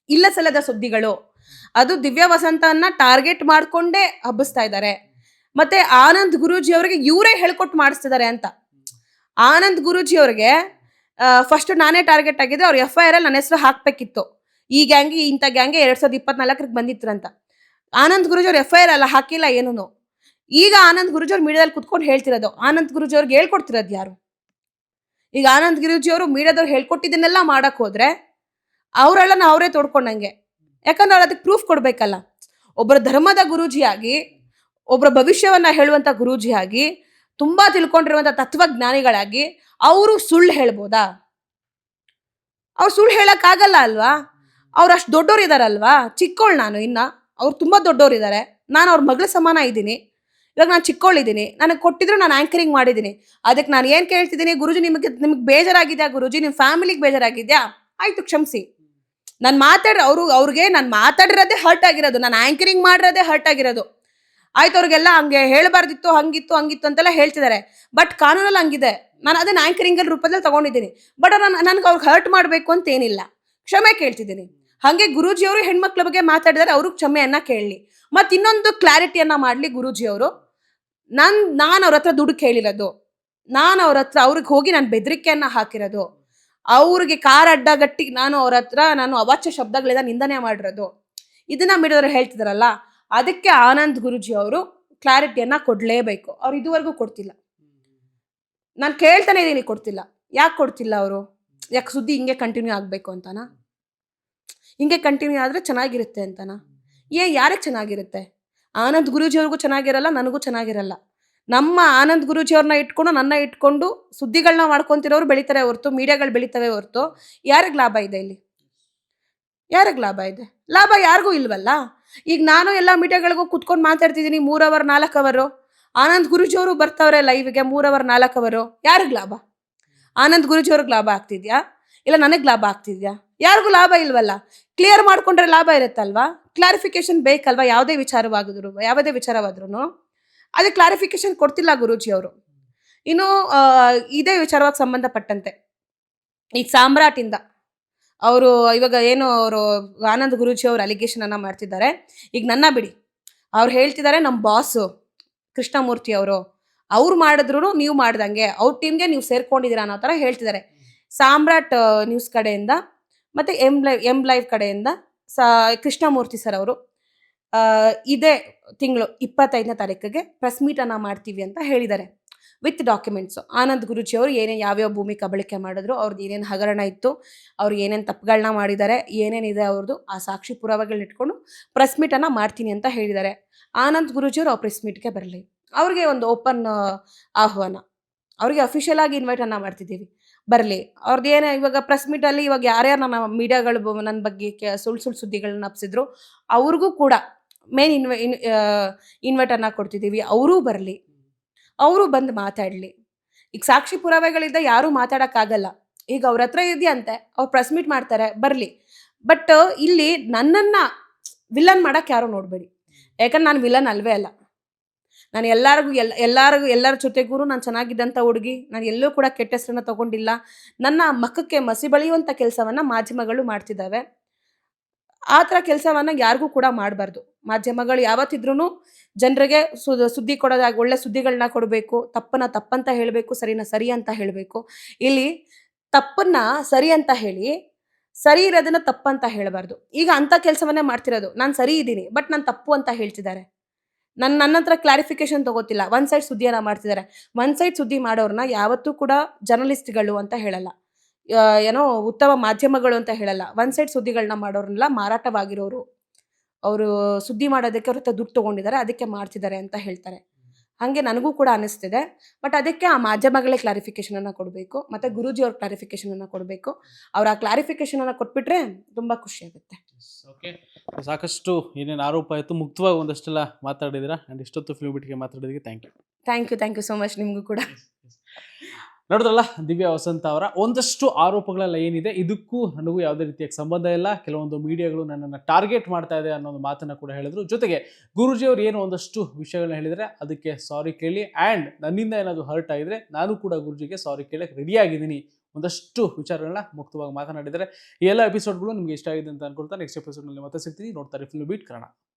ಇಲ್ಲ ಸಲ್ಲದ ಸುದ್ದಿಗಳು. ಅದು ದಿವ್ಯ ವಸಂತನ್ನ ಟಾರ್ಗೆಟ್ ಮಾಡ್ಕೊಂಡೇ ಹಬ್ಬಿಸ್ತಾ ಇದ್ದಾರೆ. ಮತ್ತೆ ಆನಂದ್ ಗುರೂಜಿ ಅವರಿಗೆ ಇವರೇ ಹೇಳ್ಕೊಟ್ಟು ಮಾಡಿಸ್ತಿದ್ದಾರೆ ಅಂತ. ಆನಂದ್ ಗುರೂಜಿ ಅವ್ರಿಗೆ ಫಸ್ಟ್ ನಾನೇ ಟಾರ್ಗೆಟ್ ಆಗಿದ್ದೆ ಅವ್ರ ಎಫ್ ಐ ಆರ್ ಅಲ್ಲಿ ನನ್ನ ಹೆಸರು ಹಾಕ್ಬೇಕಿತ್ತು. ಈ ಗ್ಯಾಂಗ್ ಇಂಥ ಗ್ಯಾಂಗ್ ಎರಡ್ ಸಾವಿರದ ಇಪ್ಪತ್ನಾಲ್ಕರಿಗೆ ಬಂದಿತ್ತು ಅಂತ. ಆನಂದ್ ಗುರುಜಿ ಅವ್ರು ಎಫ್ ಐ ಆರ್ ಅಲ್ಲ, ಹಾಕಿಲ್ಲ ಏನೂ ಈಗ ಆನಂದ್ ಗುರುಜಿ ಅವ್ರು ಮೀಡಿಯಾದಲ್ಲಿ ಕುತ್ಕೊಂಡು ಹೇಳ್ತಿರೋದು. ಆನಂದ್ ಗುರುಜಿ ಅವ್ರಿಗೆ ಹೇಳ್ಕೊಡ್ತಿರೋದು ಯಾರು? ಈಗ ಆನಂದ್ ಗಿರಿಜಿ ಅವರು ಮೀಡಿಯಾದವ್ರು ಹೇಳ್ಕೊಟ್ಟಿದ್ದನ್ನೆಲ್ಲ ಮಾಡಕ್ ಹೋದ್ರೆ ಅವರೆಲ್ಲ ಅವರೇ ತೊಡ್ಕೊಂಡಂಗೆ. ಯಾಕಂದ್ರೆ ಅವ್ರು ಅದಕ್ಕೆ ಪ್ರೂಫ್ ಕೊಡ್ಬೇಕಲ್ಲ. ಒಬ್ಬರ ಧರ್ಮದ ಗುರೂಜಿಯಾಗಿ ಒಬ್ಬರ ಭವಿಷ್ಯವನ್ನ ಹೇಳುವಂತ ಗುರೂಜಿಯಾಗಿ, ತುಂಬಾ ತಿಳ್ಕೊಂಡಿರುವಂತ ತತ್ವಜ್ಞಾನಿಗಳಾಗಿ ಅವರು ಸುಳ್ಳು ಹೇಳ್ಬೋದಾ? ಅವ್ರು ಸುಳ್ಳು ಹೇಳಕ್ ಆಗಲ್ಲ ಅಲ್ವಾ? ಅವ್ರು ಅಷ್ಟು ದೊಡ್ಡೋರು ಇದಾರಲ್ವಾ ಚಿಕ್ಕೋಳು ನಾನು ಇನ್ನ. ಅವ್ರು ತುಂಬಾ ದೊಡ್ಡೋರು ಇದ್ದಾರೆ ನಾನು ಅವ್ರ ಮಗಳ ಸಮಾನ ಇದ್ದೀನಿ. ಇವಾಗ ನಾನು ಚಿಕ್ಕೋಳಿದ್ದೀನಿ. ನನಗೆ ಕೊಟ್ಟಿದ್ರು ನಾನು ಆ್ಯಂಕರಿಂಗ್ ಮಾಡಿದ್ದೀನಿ. ಅದಕ್ಕೆ ನಾನು ಏನು ಕೇಳ್ತಿದ್ದೀನಿ, ಗುರುಜಿ ನಿಮಗೆ ನಿಮಗೆ ಬೇಜಾರಾಗಿದ್ಯಾ ಗುರುಜಿ? ನಿಮ್ಮ ಫ್ಯಾಮಿಲಿಗೆ ಬೇಜಾರಾಗಿದೆಯಾ? ಆಯಿತು ಕ್ಷಮಿಸಿ. ನಾನು ಮಾತಾಡ ಅವರು, ಅವ್ರಿಗೆ ನಾನು ಮಾತಾಡಿರೋದೇ ಹರ್ಟ್ ಆಗಿರೋದು. ನಾನು ಆ್ಯಂಕರಿಂಗ್ ಮಾಡಿರೋದೇ ಹರ್ಟ್ ಆಗಿರೋದು. ಆಯ್ತು, ಅವ್ರಿಗೆಲ್ಲ ಹಂಗೆ ಹೇಳಬಾರ್ದಿತ್ತು, ಹಂಗಿತ್ತು ಹಂಗಿತ್ತು ಅಂತೆಲ್ಲ ಹೇಳ್ತಿದ್ದಾರೆ ಬಟ್ ಕಾನೂನಲ್ಲಿ ಹಂಗಿದೆ. ನಾನು ಅದನ್ನ ಆಂಕರಿಂಗಲ್ ರೂಪದಲ್ಲಿ ತಗೊಂಡಿದ್ದೀನಿ. ಬಟ್ ನಾನು, ನನಗೆ ಅವ್ರಿಗೆ ಹರ್ಟ್ ಮಾಡಬೇಕು ಅಂತ ಏನಿಲ್ಲ. ಕ್ಷಮೆ ಕೇಳ್ತಿದ್ದೀನಿ. ಹಾಗೆ ಗುರೂಜಿಯವರು ಹೆಣ್ಮಕ್ಳ ಬಗ್ಗೆ ಮಾತಾಡಿದರೆ, ಅವ್ರಿಗೆ ಕ್ಷಮೆಯನ್ನ ಕೇಳಲಿ. ಮತ್ತು ಇನ್ನೊಂದು ಕ್ಲಾರಿಟಿಯನ್ನ ಮಾಡಲಿ ಗುರೂಜಿಯವರು. ನನ್, ನಾನು ಅವ್ರ ಹತ್ರ ದುಡ್ಡು ಕೇಳಿರೋದು. ನಾನು ಅವ್ರ ಹತ್ರ, ಅವ್ರಿಗೆ ಹೋಗಿ ನಾನು ಬೆದರಿಕೆಯನ್ನ ಹಾಕಿರೋದು. ಅವ್ರಿಗೆ ಕಾರ್ ಅಡ್ಡಗಟ್ಟಿ ನಾನು ಅವ್ರ ಹತ್ರ, ನಾನು ಅವಾಚ್ಯ ಶಬ್ದಗಳಿಂದ ನಿಂದನೆ ಮಾಡಿರೋದು. ಇದನ್ನ ಮಿಡಿದ್ರೆ ಹೇಳ್ತಿದಾರಲ್ಲ, ಅದಕ್ಕೆ ಆನಂದ್ ಗುರುಜಿ ಅವರು ಕ್ಲಾರಿಟಿಯನ್ನ ಕೊಡ್ಲೇಬೇಕು. ಅವ್ರು ಇದುವರೆಗೂ ಕೊಡ್ತಿಲ್ಲ. ನಾನು ಕೇಳ್ತಾನೆ ಇದೀನಿ, ಕೊಡ್ತಿಲ್ಲ. ಯಾಕೆ ಕೊಡ್ತಿಲ್ಲ ಅವರು? ಯಾಕೆ ಸುದ್ದಿ ಹಿಂಗೆ ಕಂಟಿನ್ಯೂ ಆಗಬೇಕು ಅಂತನಾ? ಹಿಂಗೆ ಕಂಟಿನ್ಯೂ ಆದರೆ ಚೆನ್ನಾಗಿರುತ್ತೆ ಅಂತನಾ? ಏ, ಯಾರಿಗೆ ಚೆನ್ನಾಗಿರುತ್ತೆ? ಆನಂದ್ ಗುರೂಜಿ ಅವ್ರಿಗೂ ಚೆನ್ನಾಗಿರಲ್ಲ, ನನಗೂ ಚೆನ್ನಾಗಿರಲ್ಲ. ನಮ್ಮ ಆನಂದ್ ಗುರೂಜಿ ಅವ್ರನ್ನ ಇಟ್ಕೊಂಡು, ನನ್ನ ಇಟ್ಕೊಂಡು ಸುದ್ದಿಗಳನ್ನ ಮಾಡ್ಕೊಂತಿರೋರು ಬೆಳಿತಾರೆ ಹೊರ್ತು, ಮೀಡಿಯಾಗಳು ಬೆಳಿತವೆ ಹೊರ್ತು. ಯಾರಿಗೆ ಲಾಭ ಇದೆ ಇಲ್ಲಿ? ಯಾರಿಗೆ ಲಾಭ ಇದೆ? ಲಾಭ ಯಾರಿಗೂ ಇಲ್ವಲ್ಲ? ಈಗ ನಾನು ಎಲ್ಲ ಮೀಡಿಯಾಗಳಿಗೂ ಕುತ್ಕೊಂಡು ಮಾತಾಡ್ತಿದ್ದೀನಿ, ಮೂರು ಅವರ್, ನಾಲ್ಕು ಅವರು. ಆನಂದ್ ಗುರುಜಿ ಅವರು ಬರ್ತಾವ್ರೆ ಲೈವ್ಗೆ, ಮೂರು ಅವರ್, ನಾಲ್ಕು ಅವರು. ಯಾರಿಗೆ ಲಾಭ? ಆನಂದ್ ಗುರುಜಿ ಅವ್ರಿಗೆ ಲಾಭ ಆಗ್ತಿದ್ಯಾ? ಇಲ್ಲ ನನಗೆ ಲಾಭ ಆಗ್ತಿದ್ಯಾ? ಯಾರಿಗೂ ಲಾಭ ಇಲ್ವಲ್ಲ? ಕ್ಲಿಯರ್ ಮಾಡ್ಕೊಂಡ್ರೆ ಲಾಭ ಇರುತ್ತಲ್ವಾ? ಕ್ಲಾರಿಫಿಕೇಶನ್ ಬೇಕಲ್ವಾ? ಯಾವುದೇ ವಿಚಾರವಾಗಿದ್ರು ಯಾವುದೇ ವಿಚಾರವಾದ್ರೂ ಅದೇ ಕ್ಲಾರಿಫಿಕೇಶನ್ ಕೊಡ್ತಿಲ್ಲ ಗುರೂಜಿ ಅವರು. ಇನ್ನು ಇದೇ ವಿಚಾರವಾಗಿ ಸಂಬಂಧಪಟ್ಟಂತೆ. ಈಗ ಸಾಮ್ರಾಟಿಂದ ಅವರು ಇವಾಗ ಏನು ಅವರು ಆನಂದ್ ಗುರೂಜಿ ಅವರು ಅಲಿಗೇಷನ್ ಅನ್ನ ಮಾಡ್ತಿದ್ದಾರೆ. ಈಗ ನನ್ನ ಬಿಡಿ ಅವ್ರು ಹೇಳ್ತಿದ್ದಾರೆ ನಮ್ಮ ಬಾಸು ಕೃಷ್ಣಮೂರ್ತಿ ಅವರು. ಅವ್ರು ಮಾಡಿದ್ರು ನೀವು ಮಾಡ್ದಂಗೆ ಅವ್ರ ಟೀಮ್ಗೆ ನೀವು ಸೇರ್ಕೊಂಡಿದ್ದೀರಾ ಅನ್ನೋ ಥರ ಹೇಳ್ತಿದ್ದಾರೆ. ಸಾಮ್ರಾಟ್ ನ್ಯೂಸ್ ಕಡೆಯಿಂದ ಮತ್ತೆ ಎಂ ಲೈವ್ ಎಂ ಲೈವ್ ಕಡೆಯಿಂದ ಸಾ, ಕೃಷ್ಣಮೂರ್ತಿ ಸರ್ ಅವರು ಇದೇ ತಿಂಗಳು ಇಪ್ಪತ್ತೈದನೇ ತಾರೀಕಿಗೆ ಪ್ರೆಸ್ ಮೀಟ್ ಅನ್ನ ಮಾಡ್ತೀವಿ ಅಂತ ಹೇಳಿದ್ದಾರೆ. ವಿತ್ ಡಾಕ್ಯುಮೆಂಟ್ಸು ಆನಂದ್ ಗುರುಜಿ ಅವರು ಏನೇನು ಯಾವ್ಯಾವ ಭೂಮಿ ಕಬಳಿಕೆ ಮಾಡಿದ್ರು ಅವ್ರದ್ದು ಏನೇನು ಹಗರಣ ಇತ್ತು, ಅವ್ರು ಏನೇನು ತಪ್ಪುಗಳನ್ನ ಮಾಡಿದ್ದಾರೆ, ಏನೇನಿದೆ ಅವ್ರದ್ದು ಆ ಸಾಕ್ಷಿ ಪುರಾವೆಗಳನ್ನ ಇಟ್ಕೊಂಡು ಪ್ರೆಸ್ ಮೀಟನ್ನು ಮಾಡ್ತೀನಿ ಅಂತ ಹೇಳಿದ್ದಾರೆ. ಆನಂದ್ ಗುರುಜಿಯವರು ಆ ಪ್ರೆಸ್ ಮೀಟ್ಗೆ ಬರಲಿ. ಅವ್ರಿಗೆ ಒಂದು ಓಪನ್ ಆಹ್ವಾನ. ಅವ್ರಿಗೆ ಅಫಿಷಿಯಲ್ ಆಗಿ ಇನ್ವೈಟನ್ನು ಮಾಡ್ತಿದ್ದೀವಿ. ಬರಲಿ. ಅವ್ರದ್ದು ಇವಾಗ ಪ್ರೆಸ್ ಮೀಟಲ್ಲಿ ಇವಾಗ ಯಾರ್ಯಾರು ನನ್ನ ಮೀಡಿಯಾಗಳು ನನ್ನ ಬಗ್ಗೆ ಕೆ- ಸುಳ್ಳು ಸುಳ್ಳು ಸುದ್ದಿಗಳನ್ನ ಹಬ್ಸಿದ್ರು ಅವ್ರಿಗೂ ಕೂಡ ಮೇನ್ ಇನ್ವೆ ಇನ್ ಇನ್ವೈಟನ್ನು ಕೊಡ್ತಿದ್ದೀವಿ ಅವರೂ ಬರಲಿ. ಅವರು ಬಂದು ಮಾತಾಡಲಿ. ಈಗ ಸಾಕ್ಷಿ ಪುರಾವೆಗಳಿಂದ ಯಾರೂ ಮಾತಾಡೋಕ್ಕಾಗಲ್ಲ. ಈಗ ಅವ್ರ ಹತ್ರ ಇದೆಯಂತೆ, ಅವ್ರು ಪ್ರೆಸ್ ಮೀಟ್ ಮಾಡ್ತಾರೆ, ಬರಲಿ. ಬಟ್ ಇಲ್ಲಿ ನನ್ನನ್ನು ವಿಲನ್ ಮಾಡೋಕ್ಕೆ ಯಾರೂ ನೋಡಬೇಡಿ. ಯಾಕಂದ್ರೆ ನಾನು ವಿಲನ್ ಅಲ್ವೇ ಅಲ್ಲ. ನಾನು ಎಲ್ಲರಿಗೂ ಎಲ್ಲ, ಎಲ್ಲರಿಗೂ, ಎಲ್ಲರ ಜೊತೆಗೂ ನಾನು ಚೆನ್ನಾಗಿದ್ದಂಥ ಹುಡುಗಿ, ನಾನು ಎಲ್ಲೂ ಕೂಡ ಕೆಟ್ಟ ಹೆಸರನ್ನ ತಗೊಂಡಿಲ್ಲ. ನನ್ನ ಮಖಕ್ಕೆ ಮಸಿ ಬಳಿಯುವಂಥ ಕೆಲಸವನ್ನು ಮಾಧ್ಯಮಗಳು ಮಾಡ್ತಿದ್ದಾವೆ ಆ ಥರ ಕೆಲಸವನ್ನು ಯಾರಿಗೂ ಕೂಡ ಮಾಡಬಾರ್ದು. ಮಾಧ್ಯಮಗಳು ಯಾವತ್ತಿದ್ರೂ ಜನರಿಗೆ ಸುದ್ದಿ ಕೊಡೋದಾಗ, ಒಳ್ಳೆ ಸುದ್ದಿಗಳನ್ನ ಕೊಡಬೇಕು, ತಪ್ಪನ್ನ ತಪ್ಪಂತ ಹೇಳಬೇಕು, ಸರಿನ ಸರಿ ಅಂತ ಹೇಳಬೇಕು. ಇಲ್ಲಿ ತಪ್ಪನ್ನ ಸರಿ ಅಂತ ಹೇಳಿ, ಸರಿ ಇರೋದನ್ನ ತಪ್ಪಂತ ಹೇಳಬಾರ್ದು. ಈಗ ಅಂಥ ಕೆಲಸವನ್ನೇ ಮಾಡ್ತಿರೋದು. ನಾನು ಸರಿ ಇದ್ದೀನಿ, ಬಟ್ ನಾನು ತಪ್ಪು ಅಂತ ಹೇಳ್ತಿದ್ದಾರೆ. ನನ್ನ ನನ್ನ ಹತ್ರ ಕ್ಲಾರಿಫಿಕೇಶನ್ ತಗೋತಿಲ್ಲ. ಒನ್ ಸೈಡ್ ಸುದ್ದಿಯನ್ನ ಮಾಡ್ತಿದ್ದಾರೆ ಒನ್ ಸೈಡ್ ಸುದ್ದಿ ಮಾಡೋರನ್ನ ಯಾವತ್ತೂ ಕೂಡ ಜರ್ನಲಿಸ್ಟ್ಗಳು ಅಂತ ಹೇಳಲ್ಲ. ಏನೋ ಉತ್ತಮ ಮಾಧ್ಯಮಗಳು ಅಂತ ಹೇಳಲ್ಲ. ಒನ್ ಸೈಡ್ ಸುದ್ದಿಗಳನ್ನ ಮಾಡೋರ್ನೆಲ್ಲ ಮಾರಾಟವಾಗಿರೋರು. ಅವರು ಸುದ್ದಿ ಮಾಡೋದಕ್ಕೆ ಅವ್ರ ಹತ್ರ ದುಡ್ಡು ತಗೊಂಡಿದ್ದಾರೆ ಅದಕ್ಕೆ ಮಾಡ್ತಿದ್ದಾರೆ ಅಂತ ಹೇಳ್ತಾರೆ. ಹಾಗೆ ನನಗೂ ಕೂಡ ಅನಿಸ್ತಿದೆ. ಬಟ್ ಅದಕ್ಕೆ ಆ ಮಾಧ್ಯಮಗಳೇ ಕ್ಲಾರಿಫಿಕೇಶನ್ ಅನ್ನ ಕೊಡಬೇಕು ಮತ್ತೆ ಗುರುಜಿ ಅವ್ರ ಕ್ಲಾರಿಫಿಕೇಶನ್ ಅನ್ನ ಕೊಡಬೇಕು. ಅವ್ರ ಆ ಕ್ಲಾರಿಫಿಕೇಶನ್ ಅನ್ನ ಕೊಟ್ಬಿಟ್ರೆ ತುಂಬಾ ಖುಷಿ ಆಗುತ್ತೆ. ಓಕೆ ಸಾಕಷ್ಟು ಏನೇನು ಆರೋಪ ಆಯಿತು ಮುಕ್ತವಾಗಿ ಒಂದಷ್ಟೆಲ್ಲ ಮಾತಾಡಿದಿರಾ? ಅಂಡ್ ಇಷ್ಟೊತ್ತು ಫಿಲ್ಮ್ ಬಿಟ್ಟಿಗೆ ಮಾತಾಡೋದಕ್ಕೆ thank you thank you thank you so much ನಿಮಗೂ ಕೂಡ. ನೋಡಿದ್ರಲ್ಲ, ದಿವ್ಯಾ ವಸಂತ ಅವರ ಒಂದಷ್ಟು ಆರೋಪಗಳೆಲ್ಲ ಏನಿದೆ, ಇದಕ್ಕೂ ನನಗೂ ಯಾವುದೇ ರೀತಿಯ ಸಂಬಂಧ ಇಲ್ಲ. ಕೆಲವೊಂದು ಮೀಡಿಯಾಗಳು ನನ್ನನ್ನು ಟಾರ್ಗೆಟ್ ಮಾಡ್ತಾ ಇದೆ ಅನ್ನೋ ಒಂದು ಮಾತನ್ನು ಕೂಡ ಹೇಳಿದ್ರು. ಜೊತೆಗೆ ಗುರುಜಿ ಅವರು ಏನು ಒಂದಷ್ಟು ವಿಷಯಗಳನ್ನ ಹೇಳಿದರೆ, ಅದಕ್ಕೆ ಸಾರಿ ಕೇಳಿ. ಆ್ಯಂಡ್ ನನ್ನಿಂದ ಏನಾದರೂ ಹರ್ಟ್ ಆಗಿದ್ರೆ, ನಾನು ಕೂಡ ಗುರುಜಿಗೆ ಸಾರಿ ಕೇಳಕ್ಕೆ ರೆಡಿಯಾಗಿದ್ದೀನಿ ಒಂದಷ್ಟು ವಿಚಾರಗಳನ್ನ ಮುಕ್ತವಾಗಿ ಮಾತನಾಡಿದರೆ, ಈ ಎಲ್ಲ ಎಪಿಸೋಡ್ಗಳು ನಿಮಗೆ ಇಷ್ಟ ಆಗಿದೆ ಅಂತ ಅನ್ಕೊಳ್ತಾ ನೆಕ್ಸ್ಟ್ ಎಪಿಸೋಡ್ನಲ್ಲಿ ಮತ್ತೆ ಸಿಗ್ತೀನಿ. ನೋಡ್ತಾರೆ ಫುಲ್ ಬೀಟ್ ಕನ್ನಡ.